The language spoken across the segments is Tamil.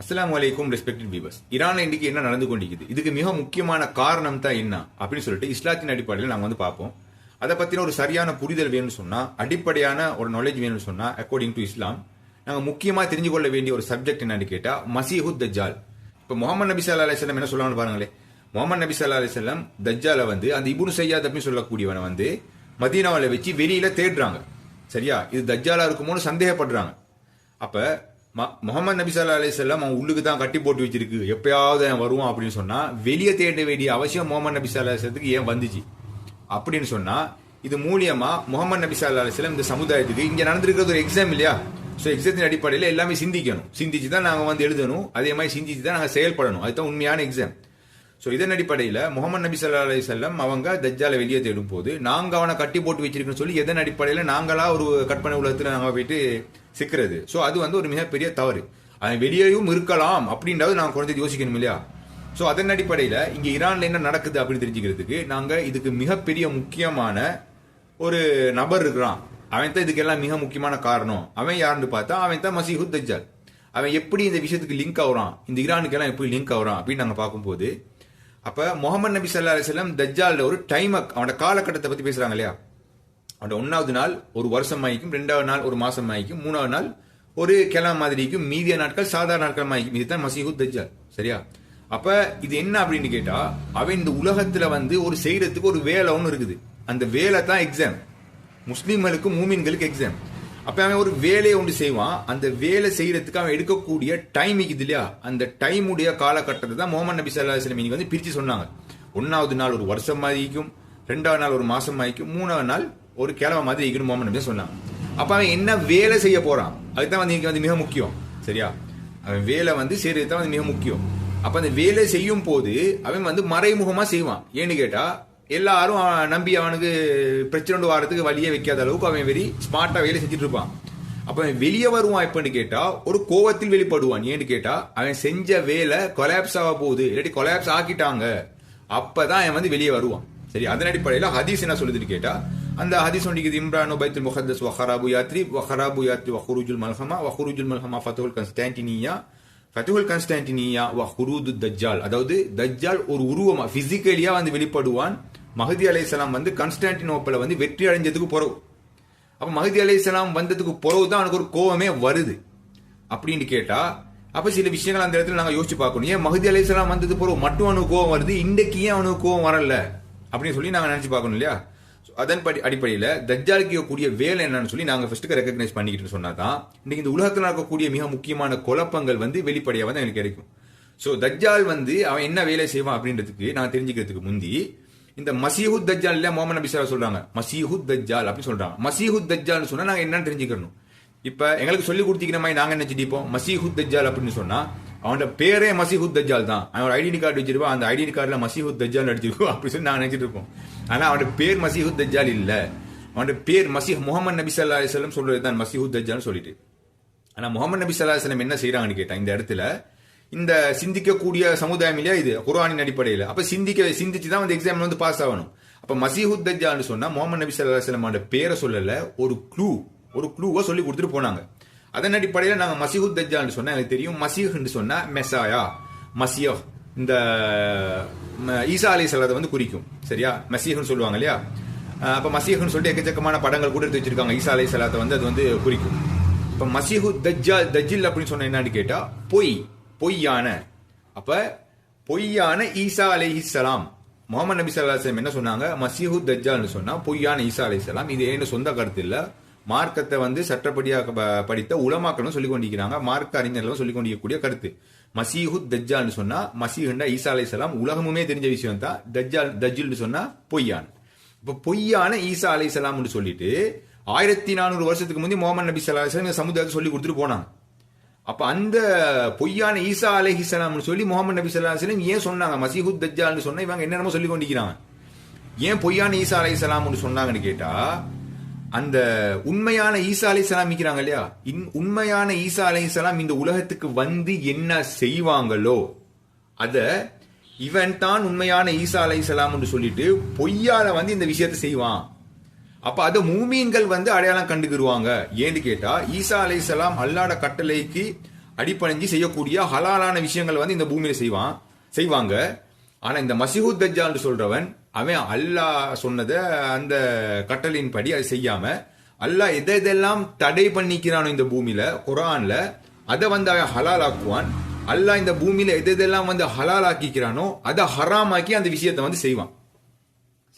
அஸ்லாம் வலைக்கும் ரெஸ்பெக்டட் வியூவர்ஸ் ஈரான்ல இன்றைக்கு என்ன நடந்து கொண்டிருக்குது? இதுக்கு மிக முக்கியமான காரணம் தான் என்ன? அப்படின்னு சொல்லிட்டு இஸ்லாத்தின் அடிப்படையில் நாங்கள் வந்து பார்ப்போம். அதை பற்றின ஒரு சரியான புரிதல் வேணும்னு சொன்னால் அடிப்படையான ஒரு நாலேஜ் வேணும்னு சொன்னால் அக்கார்டிங் டு இஸ்லாம் நாங்கள் முக்கியமாக தெரிஞ்சு கொள்ள வேண்டிய ஒரு சப்ஜெக்ட் என்னன்னு கேட்டால் மசீஹுத் தஜ்ஜால். இப்போ முகமது நபி சல்லா அலிஸ்லாம் என்ன சொல்லலாம்னு பாருங்களேன். முகமது நபி சல்லா அலிஸ்லாம் தஜ்ஜால வந்து அந்த இபுனு சையாத் அப்படின்னு சொல்லக்கூடியவனை வந்து மதீனாவில் வச்சு வெளியில் தேடுறாங்க. சரியா? இது தஜ்ஜாலாக இருக்குமோன்னு சந்தேகப்படுறாங்க. அப்போ முகமது நபி சல்லா அலிசல்லாம் அவன் உள்ளுக்கு தான் கட்டி போட்டு வச்சிருக்கு. எப்பயாவது வருவான் அப்படின்னு சொன்னா வெளியே தேட வேண்டிய அவசியம் முகமது நபி சல்லா ஏன் வந்துச்சு? அப்படின்னு சொன்னா இது மூலியமா முகமது நபி சல்லா அலிஸ்லாம் இந்த சமுதாயத்துக்கு இங்க நடந்திருக்கிறது ஒரு எக்ஸாம் இல்லையா? ஸோ எக்ஸாமின் அடிப்படையில் எல்லாமே சிந்திக்கணும். சிந்திச்சு தான் நாங்கள் வந்து எழுதணும். அதே மாதிரி சிந்திச்சு தான் நாங்கள் செயல்படணும். அதுதான் உண்மையான எக்ஸாம் ஸோ இதன் அடிப்படையில் முகமது நபி சல்லா அலி செல்லம் அவங்க தஜ்ஜாலை வெளியே தேடும் போது நாங்கள் அவனை கட்டி போட்டு வச்சிருக்கேன்னு சொல்லி எதன் அடிப்படையில் நாங்களாக ஒரு கற்பனை உலகத்தில் நாங்கள் போயிட்டு சிக்கிறது? ஸோ அது வந்து ஒரு மிகப்பெரிய தவறு. அவன் வெளியேயும் இருக்கலாம் அப்படின்றது நாங்கள் குறைஞ்சது யோசிக்கணும் இல்லையா? ஸோ அதன் அடிப்படையில் இங்கே ஈரானில் என்ன நடக்குது அப்படின்னு தெரிஞ்சுக்கிறதுக்கு நாங்கள் இதுக்கு மிகப்பெரிய முக்கியமான ஒரு நபர் இருக்கிறான். அவன் தான் இதுக்கெல்லாம் மிக முக்கியமான காரணம். அவன் யாருன்னு பார்த்தா அவன் தான் மசீஹு தஜ்ஜால். அவன் எப்படி இந்த விஷயத்துக்கு லிங்க் ஆகுறான்? இந்த ஈரானுக்கெல்லாம் எப்படி லிங்க் ஆகுறான்? அப்படின்னு நாங்கள் பார்க்கும்போது அப்ப முகமது நபி சல்லா அலிஸ்லாம் தஜ்ஜால் ஒரு டைம் அவனோட காலகட்டத்தை பத்தி பேசுறாங்க இல்லையா? அவனோட ஒன்னாவது நாள் ஒரு வருஷம் ஆகிக்கும் ரெண்டாவது நாள் ஒரு மாசம் ஆகிக்கும் மூணாவது நாள் ஒரு கிழமை மாதிரிக்கும் மீதிய நாட்கள் சாதாரண நாட்கள் ஆகிக்கும். இதுதான் மசீஹுத் தஜ்ஜால் சரியா? அப்ப இது என்ன அப்படின்னு கேட்டா அவன் இந்த உலகத்துல வந்து ஒரு செய்யறதுக்கு ஒரு வேலை ஒன்று இருக்குது. அந்த வேலை தான் எக்ஸாம் முஸ்லீம்களுக்கும் மூமின்களுக்கு எக்ஸாம் அப்ப அவன் ஒரு வேலையை ஒன்று செய்வான். அந்த வேலை செய்யறதுக்கு அவன் எடுக்கக்கூடிய டைம் இருக்குது இல்லையா? அந்த டைமுடைய காலகட்டத்தை தான் முகமது நபி சல்லா வஸ்லம் இன்னைக்கு வந்து பிரித்து சொன்னாங்க. ஒன்றாவது நாள் ஒரு வருஷம் மாதிரிக்கும் ரெண்டாவது நாள் ஒரு மாதம் மாதிரிக்கும் மூணாவது நாள் ஒரு கிழமை மாதிரி இருக்கணும் முகமது நபி சொன்னாங்க. அப்போ அவன் என்ன வேலை செய்ய போகிறான் அதுதான் வந்து இன்னைக்கு வந்து மிக முக்கியம். சரியா? அவன் வேலை வந்து செய்யறது தான் வந்து மிக முக்கியம். அப்போ அந்த வேலை செய்யும் போது அவன் வந்து மறைமுகமாக செய்வான். ஏன்னு கேட்டால் எல்லாரும் நம்பி அவனுக்கு பிரச்சனை வாரத்துக்கு வழியே வைக்காத அளவுக்கு அவன் வெறி ஸ்மார்ட்டா வேலை செஞ்சுட்டு இருப்பான். அப்ப அவன் வெளியே வருவான் எப்படின்னு கேட்டா ஒரு கோவத்தில் வெளிப்படுவான். ஏன்னு கேட்டா அவன் செஞ்ச வேலை கொலாப்ஸ் ஆக போகுது. இல்லாட்டி கொலாப்ஸ் ஆக்கிட்டாங்க. அப்பதான் அவன் வந்து வெளியே வருவான். சரி அதன் அடிப்படையில் ஹதீஸ் என்ன சொல்லுதுன்னு கேட்டா அந்த ஹதீஸ் ஒன்றிக்கு இம்ரான் பைத்துல் முஹத்தஸ் வஹராபு யாத்ரி வஹராபு யாத்ரி வஹுருஜுல் மல்ஹமா வஹுருஜுல் மல்ஹமா ஃபத்துல் கன்ஸ்டான்டினியா ஃபத்துல் கன்ஸ்டான்டினியா வ ஹுரூது தஜ்ஜால் அதாவது தஜ்ஜால் ஒரு உருவமா பிசிக்கலியா வந்து வெளிப்படுவான். மஹதி அலைசலாம் வந்து கன்ஸ்டான்டினோப்பில் வந்து வெற்றி அடைஞ்சதுக்கு பிறகு அப்ப மஹதி அலைசலாம் வந்ததுக்கு பிறகு தான் அவனுக்கு ஒரு கோவமே வருது. அப்படின்னு கேட்டா அப்ப சில விஷயங்கள் அந்த இடத்துல நாங்க யோசிச்சு பார்க்கணும். ஏன் மஹதி அலைசலாம் வந்தது பிறகு மட்டும் அவனுக்கு கோவம் வருது? இன்றைக்கு ஏன் அவனுக்கு கோவம் வரல? அப்படின்னு சொல்லி நாங்க நினைச்சு பார்க்கணும் இல்லையா? அதன் படி அடிப்படையில் தஜ்ஜாலுக்கு இருக்கக்கூடிய வேலை என்னன்னு சொல்லி நாங்கள் ஃபஸ்ட்டுக்கு ரெக்கக்னைஸ் பண்ணிக்கிட்டு சொன்னால் தான் இன்றைக்கி இந்த உலகத்தில் இருக்கக்கூடிய மிக முக்கியமான குழப்பங்கள் வந்து வெளிப்படையாக தான் எங்களுக்கு கிடைக்கும். ஸோ தஜ்ஜால் வந்து அவன் என்ன வேலை செய்வான் அப்படின்றதுக்கு நான் தெரிஞ்சுக்கிறதுக்கு முந்தி இந்த மசீஹுத் தஜ்ஜால் இல்லை மோமன் நபி சல்லா மசீஹுத் தஜ்ஜால் அப்படின்னு சொல்கிறாங்க மசீஹுத் தஜ்ஜால்னு சொன்னால் நாங்கள் என்னன்னு தெரிஞ்சுக்கணும் இப்போ எங்களுக்கு சொல்லி கொடுத்தீங்கிற மாதிரி நாங்கள் என்ன செஞ்சிப்போம்? மசீஹுத் தஜ்ஜால் அப்படின்னு சொன்னால் அவனோட பேரே மசீஹுத் தஜ்ஜால் தான். அவன் ஐடென்டி கார்டு வச்சிருப்பான். அந்த ஐடென்டி கார்டுல மசீஹுத் தஜ்ஜால் அடிச்சிருக்கோம் அப்படின்னு சொல்லி நாங்கள் நினச்சிட்டு இருப்போம். ஆனால் அவனோட பேர் மசீஹுத் தஜ்ஜால் இல்லை. அவனுடைய பேர் மசீஹ் முகமது நபி சல்லா அலிஸ்லம் சொல்றது தான் மசீஹுத் தஜ்ஜால் சொல்லிட்டு. ஆனால் முகமது நபி சல்லா அலிஸ்லம் என்ன செய்கிறாங்கன்னு கேட்டான் இந்த இடத்துல இந்த சிந்திக்கக்கூடிய சமுதாயம் இல்லையா இது? குரானின் அடிப்படையில். அப்போ சிந்திக்க சிந்திச்சு தான் வந்து எக்ஸாம் வந்து பாஸ் ஆகணும். அப்போ மசீஹுத் தஜ்ஜால்னு சொன்னால் முகமது நபி சல்லா அலிஸ்லமோட பேரை சொல்லலை ஒரு க்ளூ ஒரு க்ளூவை சொல்லி கொடுத்துட்டு போனாங்க. அதன் அடிப்படையில் நாங்கள் மசீஹுத் தஜ்ஜால்னு சொன்னால் எனக்கு தெரியும் மசீஹ்னு சொன்னால் மெசாயா மசியோ இந்த ஈசா அலி சலாத்தை வந்து குறிக்கும் சரியா? மசீகன்னு சொல்லுவாங்க இல்லையா? அப்போ மசீகன்னு சொல்லிட்டு எக்கச்சக்கமான படங்கள் கூட எடுத்து வச்சிருக்காங்க. ஈசா அலி செல்லாத்தை வந்து அது வந்து குறிக்கும். இப்போ மசீஹு தஜ்ஜா தஜ்ஜில் அப்படின்னு சொன்ன என்னன்னு கேட்டால் பொய் பொய்யான. அப்போ பொய்யான ஈசா அலைஹிஸ்ஸலாம் முகமது நபி சல்லாஹம் என்ன சொன்னாங்க? மசீஹு தஜ்ஜால்னு சொன்னால் பொய்யான ஈசா சலாம் இது ஏன்னு சொந்த கருத்து இல்லை. மார்க்கத்தை வந்து சட்டப்படியாக படித்த உலமாக்களும் சொல்லிக் கொண்டிருக்கிறாங்க. மார்க்க அறிஞர்களும் சொல்லிக் கொண்டிருக்கக்கூடிய கருத்து. மசீஹு தஜ்ஜால்னு சொன்னா மசீஹுண்டா ஈசா சலாம் உலகமுமே தெரிஞ்ச விஷயம் தான். தஜ்ஜால் தஜ்ஜில்னு சொன்னா பொய்யான். இப்போ பொய்யான ஈசா சலாம்னு சொல்லிட்டு ஆயிரத்தி நானூறு வருஷத்துக்கு முந்தைய முகமது நபி சல்லாஹம் சமுதாயத்தை சொல்லி கொடுத்துட்டு போனாங்க அப்போ அந்த பொய்யான ஈசா அலஹிசலாம்னு சொல்லி முகமது நபி சல்லாஹம் ஏன் சொன்னாங்க? மசீஹுத் தஜ்ஜால்னு சொன்னா இவங்க என்னென்னமோ சொல்லி கொண்டிருக்கிறாங்க. ஏன் பொய்யான ஈசா அலைஹிசலாம்னு சொன்னாங்கன்னு கேட்டால் அந்த உண்மையான ஈசா அலைஹிசலாம் இருக்கிறாங்க இல்லையா? உண்மையான ஈசா அலைஹிசலாம் இந்த உலகத்துக்கு வந்து என்ன செய்வாங்களோ அத இவன் தான் உண்மையான ஈசா அலைஹிசலாம்னு சொல்லிட்டு பொய்யால வந்து இந்த விஷயத்தை செய்வான். அப்ப அத மூமீன்கள் வந்து அடையாளம் கண்டுக்கிடுவாங்க ஏன்னு கேட்டா ஈசா அலைசலாம் அல்லாட கட்டளைக்கு அடிப்பணிஞ்சு செய்யக்கூடிய ஹலாலான விஷயங்கள் வந்து இந்த பூமியில செய்வான் செய்வாங்க. ஆனா இந்த மசிஹூத் தஜ்ஜால் சொல்றவன் அவன் அல்லாஹ் சொன்னதை அந்த கட்டளையின்படி அதை செய்யாம அல்லாஹ் எதை எதெல்லாம் தடை பண்ணிக்கிறானோ இந்த பூமியில குரான்ல அதை வந்து அவன் ஹலால் ஆக்குவான் அல்லாஹ் இந்த பூமியில எது எதெல்லாம் வந்து ஹலால் ஆக்கிக்கிறானோ அதை ஹராமாக்கி அந்த விஷயத்தை வந்து செய்வான்.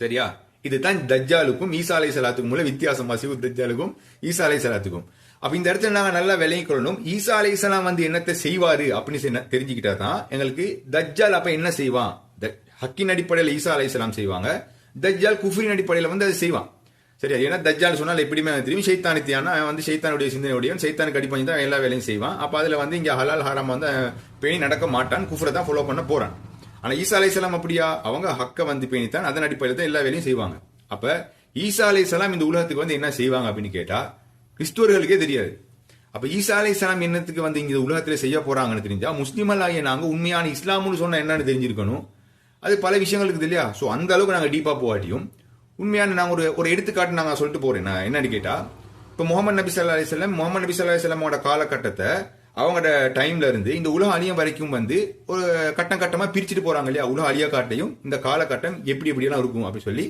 சரியா? இதுதான் தஜ்ஜாலுக்கும் ஈசா அலை சலாத்துக்கும் உள்ள வித்தியாசம். மசீத் தஜ்ஜாலுக்கும் ஈசா அலை சலாத்துக்கும் அப்ப இந்த இடத்துல நாங்க நல்லா விளங்கிக் கொள்ளணும். ஈசா அலை சலாம் வந்து என்னத்தை செய்வாரு அப்படின்னு சொன்ன- தெரிஞ்சுக்கிட்டா தான் எங்களுக்கு தஜ்ஜால் அப்ப என்ன செய்வான்? ஹக்கின் அடிப்படையில் ஈசா அலை செய்வாங்க. தஜ்ஜால் குஃப்ரின் அடிப்படையில் வந்து அதை செய்வான். சரியா? ஏன்னா தஜ்ஜால் சொன்னால் எப்படியுமே எனக்கு தெரியும். சைத்தானித்தியானா அவன் வந்து சைத்தானுடைய சிந்தனையுடையவன் சைத்தானுக்கு அடிப்படை தான் எல்லா வேலையும் செய்வான். அப்போ அதில் வந்து இங்கே ஹலால் ஹாரம் வந்து பேணி நடக்க மாட்டான். குஃப்ரை தான் ஃபாலோ பண்ண போறான். ஆனால் ஈசா அலைசலாம் அப்படியா? அவங்க ஹக்கை வந்து பேணித்தான். அதன் அடிப்படையில் தான் எல்லா வேலையும் செய்வாங்க. அப்போ ஈசா அலைசலாம் இந்த உலகத்துக்கு வந்து என்ன செய்வாங்க அப்படின்னு கேட்டால் கிறிஸ்துவர்களுக்கே தெரியாது. அப்போ ஈசா அலைசலாம் என்னத்துக்கு வந்து இங்கே உலகத்தில் செய்ய போகிறாங்கன்னு தெரிஞ்சால் முஸ்லீமல் ஆகிய நாங்கள் உண்மையான இஸ்லாம்னு சொன்னால் என்னன்னு தெரிஞ்சிருக்கணும். அது பல விஷயங்களுக்கு இல்லையா? ஸோ அந்த அளவுக்கு நாங்கள் டீப்பாக போகாட்டியும் உண்மையான நான் ஒரு ஒரு எடுத்துக்காட்டு நாங்கள் சொல்லிட்டு போகிறேன் நான் என்னன்னு கேட்டால் இப்போ முகமது நபி சல்லா அலைஹி முகமது நபி சல்லா அலைஹி காலகட்டத்தை அவங்களோட டைம்ல இருந்து இந்த உலக அழியம் வரைக்கும் வந்து ஒரு கட்டம் கட்டமாக பிரிச்சுட்டு போகிறாங்க இல்லையா? உலக அழியா காட்டையும் இந்த காலகட்டம் எப்படி எப்படியெல்லாம் இருக்கும் அப்படின்னு சொல்லி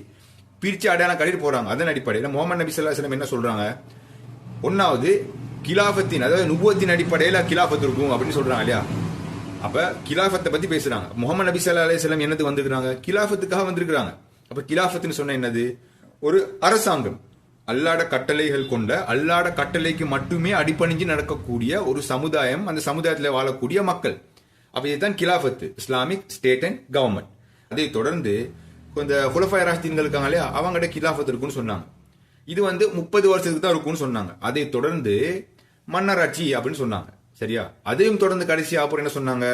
பிரித்து அடையாளம் கட்டிட்டு போகிறாங்க அதன் அடிப்படையில் முகமது நபி ஸல்லல்லாஹு அலைஹி என்ன சொல்கிறாங்க ஒன்றாவது கிலாஃபத்தின் அதாவது நுபுவத்தின் அடிப்படையில் கிலாஃபத் இருக்கும் அப்படின்னு சொல்கிறாங்க இல்லையா? அப்ப கிலாஃபத்தை பத்தி பேசுறாங்க. முகமது நபி சல்லா அலைஹி என்னது வந்திருக்காங்க கிலாஃபத்துக்காக வந்திருக்கிறாங்க. அப்ப கிலாஃபத்துன்னு சொன்ன என்னது? ஒரு அரசாங்கம். அல்லாட கட்டளைகள் கொண்ட அல்லாட கட்டளைக்கு மட்டுமே அடிப்பணிஞ்சு நடக்கக்கூடிய ஒரு சமுதாயம் அந்த சமுதாயத்தில் வாழக்கூடிய மக்கள். அப்போ இதுதான் கிலாஃபத்து. Islamic state and government. அதை தொடர்ந்து இந்த ஹுலஃபாய் ராஷ்தீன்கள் இருக்காங்க இல்லையா? அவங்ககிட்ட கிலாஃபத் இருக்குன்னு சொன்னாங்க. இது வந்து முப்பது வருஷத்துக்கு தான் இருக்கும்னு சொன்னாங்க. அதை தொடர்ந்து மன்னராட்சி அப்படின்னு சொன்னாங்க. சரியா? அதையும் தொடர்ந்து கடைசி அப்புறம் என்ன சொன்னாங்க?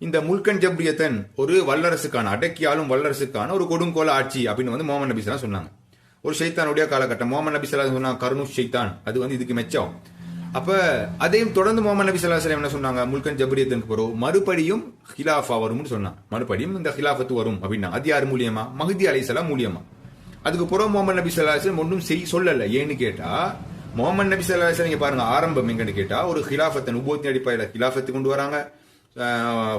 இந்த முல்கன் ஜப்ரியத்தன் ஒரு வல்லரசுக்கான அடக்கியாலும் வல்லரசுக்கான ஒரு கொடுங்கோல ஆட்சி அப்படின்னு வந்து மோமன் நபி சொன்னாங்க. ஒரு ஷைத்தானுடைய காலகட்டம். மோமன் நபி ஸல்லல்லாஹு சொன்னாங்க கருணு ஷைத்தான். அது வந்து இதுக்கு மெச்சம். அப்ப அதையும் தொடர்ந்து மோமன் நபி ஸல்லல்லாஹு என்ன சொன்னாங்க? முல்கன் ஜப்ரியத்தனுக்கு பிறகு மறுபடியும் ஹிலாஃபா வரும்னு சொன்னாங்க. மறுபடியும் இந்த ஹிலாஃபத்து வரும் அப்படின்னா அது யார் மூலியமா? மஹதி அலைஹிஸ்ஸலாம் மூலியமா. அதுக்கு புறம் மோமன் நபி ஸல்லல்லாஹு ஒன்றும் செய் சொல்லலை. ஏன்னு கேட்டா முகமது நபி ஸல்லல்லாஹு அலைஹி வஸல்லம் இங்க பாருங்க ஆரம்பம் எங்கன்னு கேட்டா ஒரு ஹிலாஃபத்தை நுபோத்தின் அடிப்படையில் ஹிலாஃபத்தை கொண்டு வராங்க.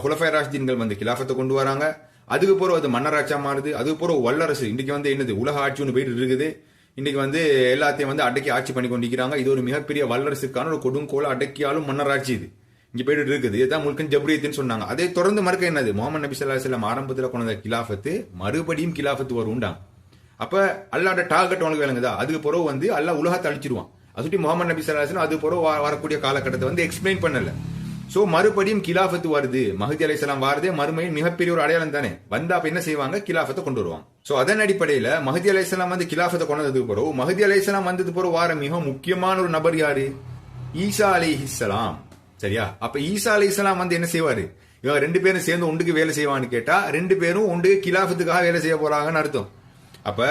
ஹுலஃபை ராஷ்தீன்கள் வந்து கிலாஃபத்தை கொண்டு வராங்க. அதுக்கு பிறகு அது மன்னராட்சியா மாறுது. அதுக்கு பிறகு வல்லரசு இன்னைக்கு வந்து என்னது உலக ஆட்சி ஒன்று போயிட்டு இருக்குது. இன்னைக்கு வந்து எல்லாத்தையும் வந்து அடக்கி ஆட்சி பண்ணி கொண்டிருக்கிறாங்க. இது ஒரு மிகப்பெரிய வல்லரசுக்கான ஒரு கொடுங்கோல அடக்கியாலும் மன்னராட்சி இது. இங்க போயிட்டு இருக்குது. இதுதான் முழுக்கன் ஜப்ரியத்துன்னு சொன்னாங்க. அதை தொடர்ந்து மறுக்க என்னது முகமது நபி ஸல்லல்லாஹு அலைஹி ஆரம்பத்தில் கொண்ட கிலாஃபத்து மறுபடியும் கிலாஃபத்து வரும்டாங்க அப்ப அல்லாட டார்கெட் உனக்கு விளங்குதா? அதுக்கு பிறகு வந்து அல்லா உலகத்தை அழிச்சிருவான். அது முகமது நபி ஸல்லல்லாஹு அது பிறகு வரக்கூடிய காலகட்டத்தை வந்து எக்ஸ்பிளைன் பண்ணல. சோ மறுபடியும் கிலாஃபத்து வருது. மஹதி அலைஹிஸ்ஸலாம் வாரதே மறுமையில் மிகப்பெரிய ஒரு அடையாளம் தானே. வந்தா அப்ப என்ன செய்வாங்க? கிலாஃபத்தை கொண்டு வருவாங்க. சோ அதன் அடிப்படையில மஹதி அலைஹிஸ்ஸலாம் வந்து கிலாஃபத்தை கொண்டு வந்ததுக்கு பிறகு மஹதி அலைஹிஸ்ஸலாம் வந்தது பிறகு வார மிக முக்கியமான ஒரு நபர் யாரு? ஈசா அலைஹிஸ்ஸலாம் சரியா? அப்ப ஈசா அலைஹிஸ்ஸலாம் வந்து என்ன செய்வாரு? இவங்க ரெண்டு பேரும் சேர்ந்து ஒன்றுக்கு வேலை செய்வான்னு கேட்டா ரெண்டு பேரும் ஒன்றுக்கு கிலாஃபத்துக்காக வேலை செய்ய போறாங்கன்னு அர்த்தம். அப்ப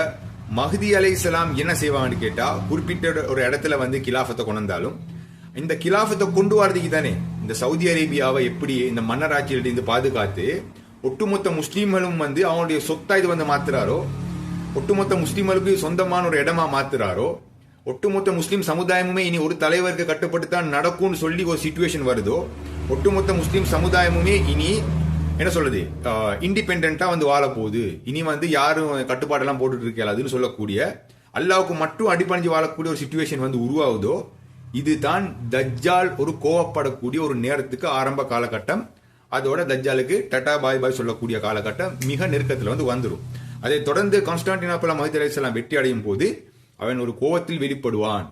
மஹதி இஸ்லாம் என்ன செய்வாங்கன்னு கேட்டா குறிப்பிட்ட ஒரு இடத்துல வந்து கிலாஃபத்தை கொண்டு வந்தாலும் இந்த கிலாஃபத்தை கொண்டு வரதுக்கு தானே இந்த சவுதி அரேபியாவை எப்படி இந்த மன்னராட்சியிலிருந்து இருந்து பாதுகாத்து ஒட்டுமொத்த முஸ்லீம்களும் வந்து அவனுடைய சொத்தா இது வந்து மாத்துறாரோ ஒட்டுமொத்த முஸ்லீம்களுக்கு சொந்தமான ஒரு இடமா மாத்துறாரோ ஒட்டுமொத்த முஸ்லீம் சமுதாயமுமே இனி ஒரு தலைவருக்கு கட்டுப்பட்டு தான் நடக்கும்னு சொல்லி ஒரு சுச்சுவேஷன் வருதோ ஒட்டுமொத்த முஸ்லீம் சமுதாயமுமே இனி என்ன சொல்றது? இண்டிபெண்டா வந்து வாழ போகுது இனி வந்து யாரும் கட்டுப்பாடெல்லாம் போட்டுட்டு இருக்கலாதுன்னு சொல்லக்கூடிய அல்லாவுக்கு மட்டும் அடிப்பணிஞ்சு வாழக்கூடிய ஒரு சுச்சுவேஷன் வந்து உருவாகுதோ இதுதான் தஜ்ஜால் ஒரு கோவப்படக்கூடிய ஒரு நேரத்துக்கு ஆரம்ப காலகட்டம். அதோட தஜ்ஜாலுக்கு டட்டா பாய் பாய் சொல்லக்கூடிய காலகட்டம் மிக நெருக்கத்தில் வந்து வந்துடும் அதை தொடர்ந்து கான்ஸ்டான்டினாப்பலா மஹதி அலைஹிஸ்ஸலாம் வெற்றி அடையும் போது அவன் ஒரு கோவத்தில் வெளிப்படுவான்.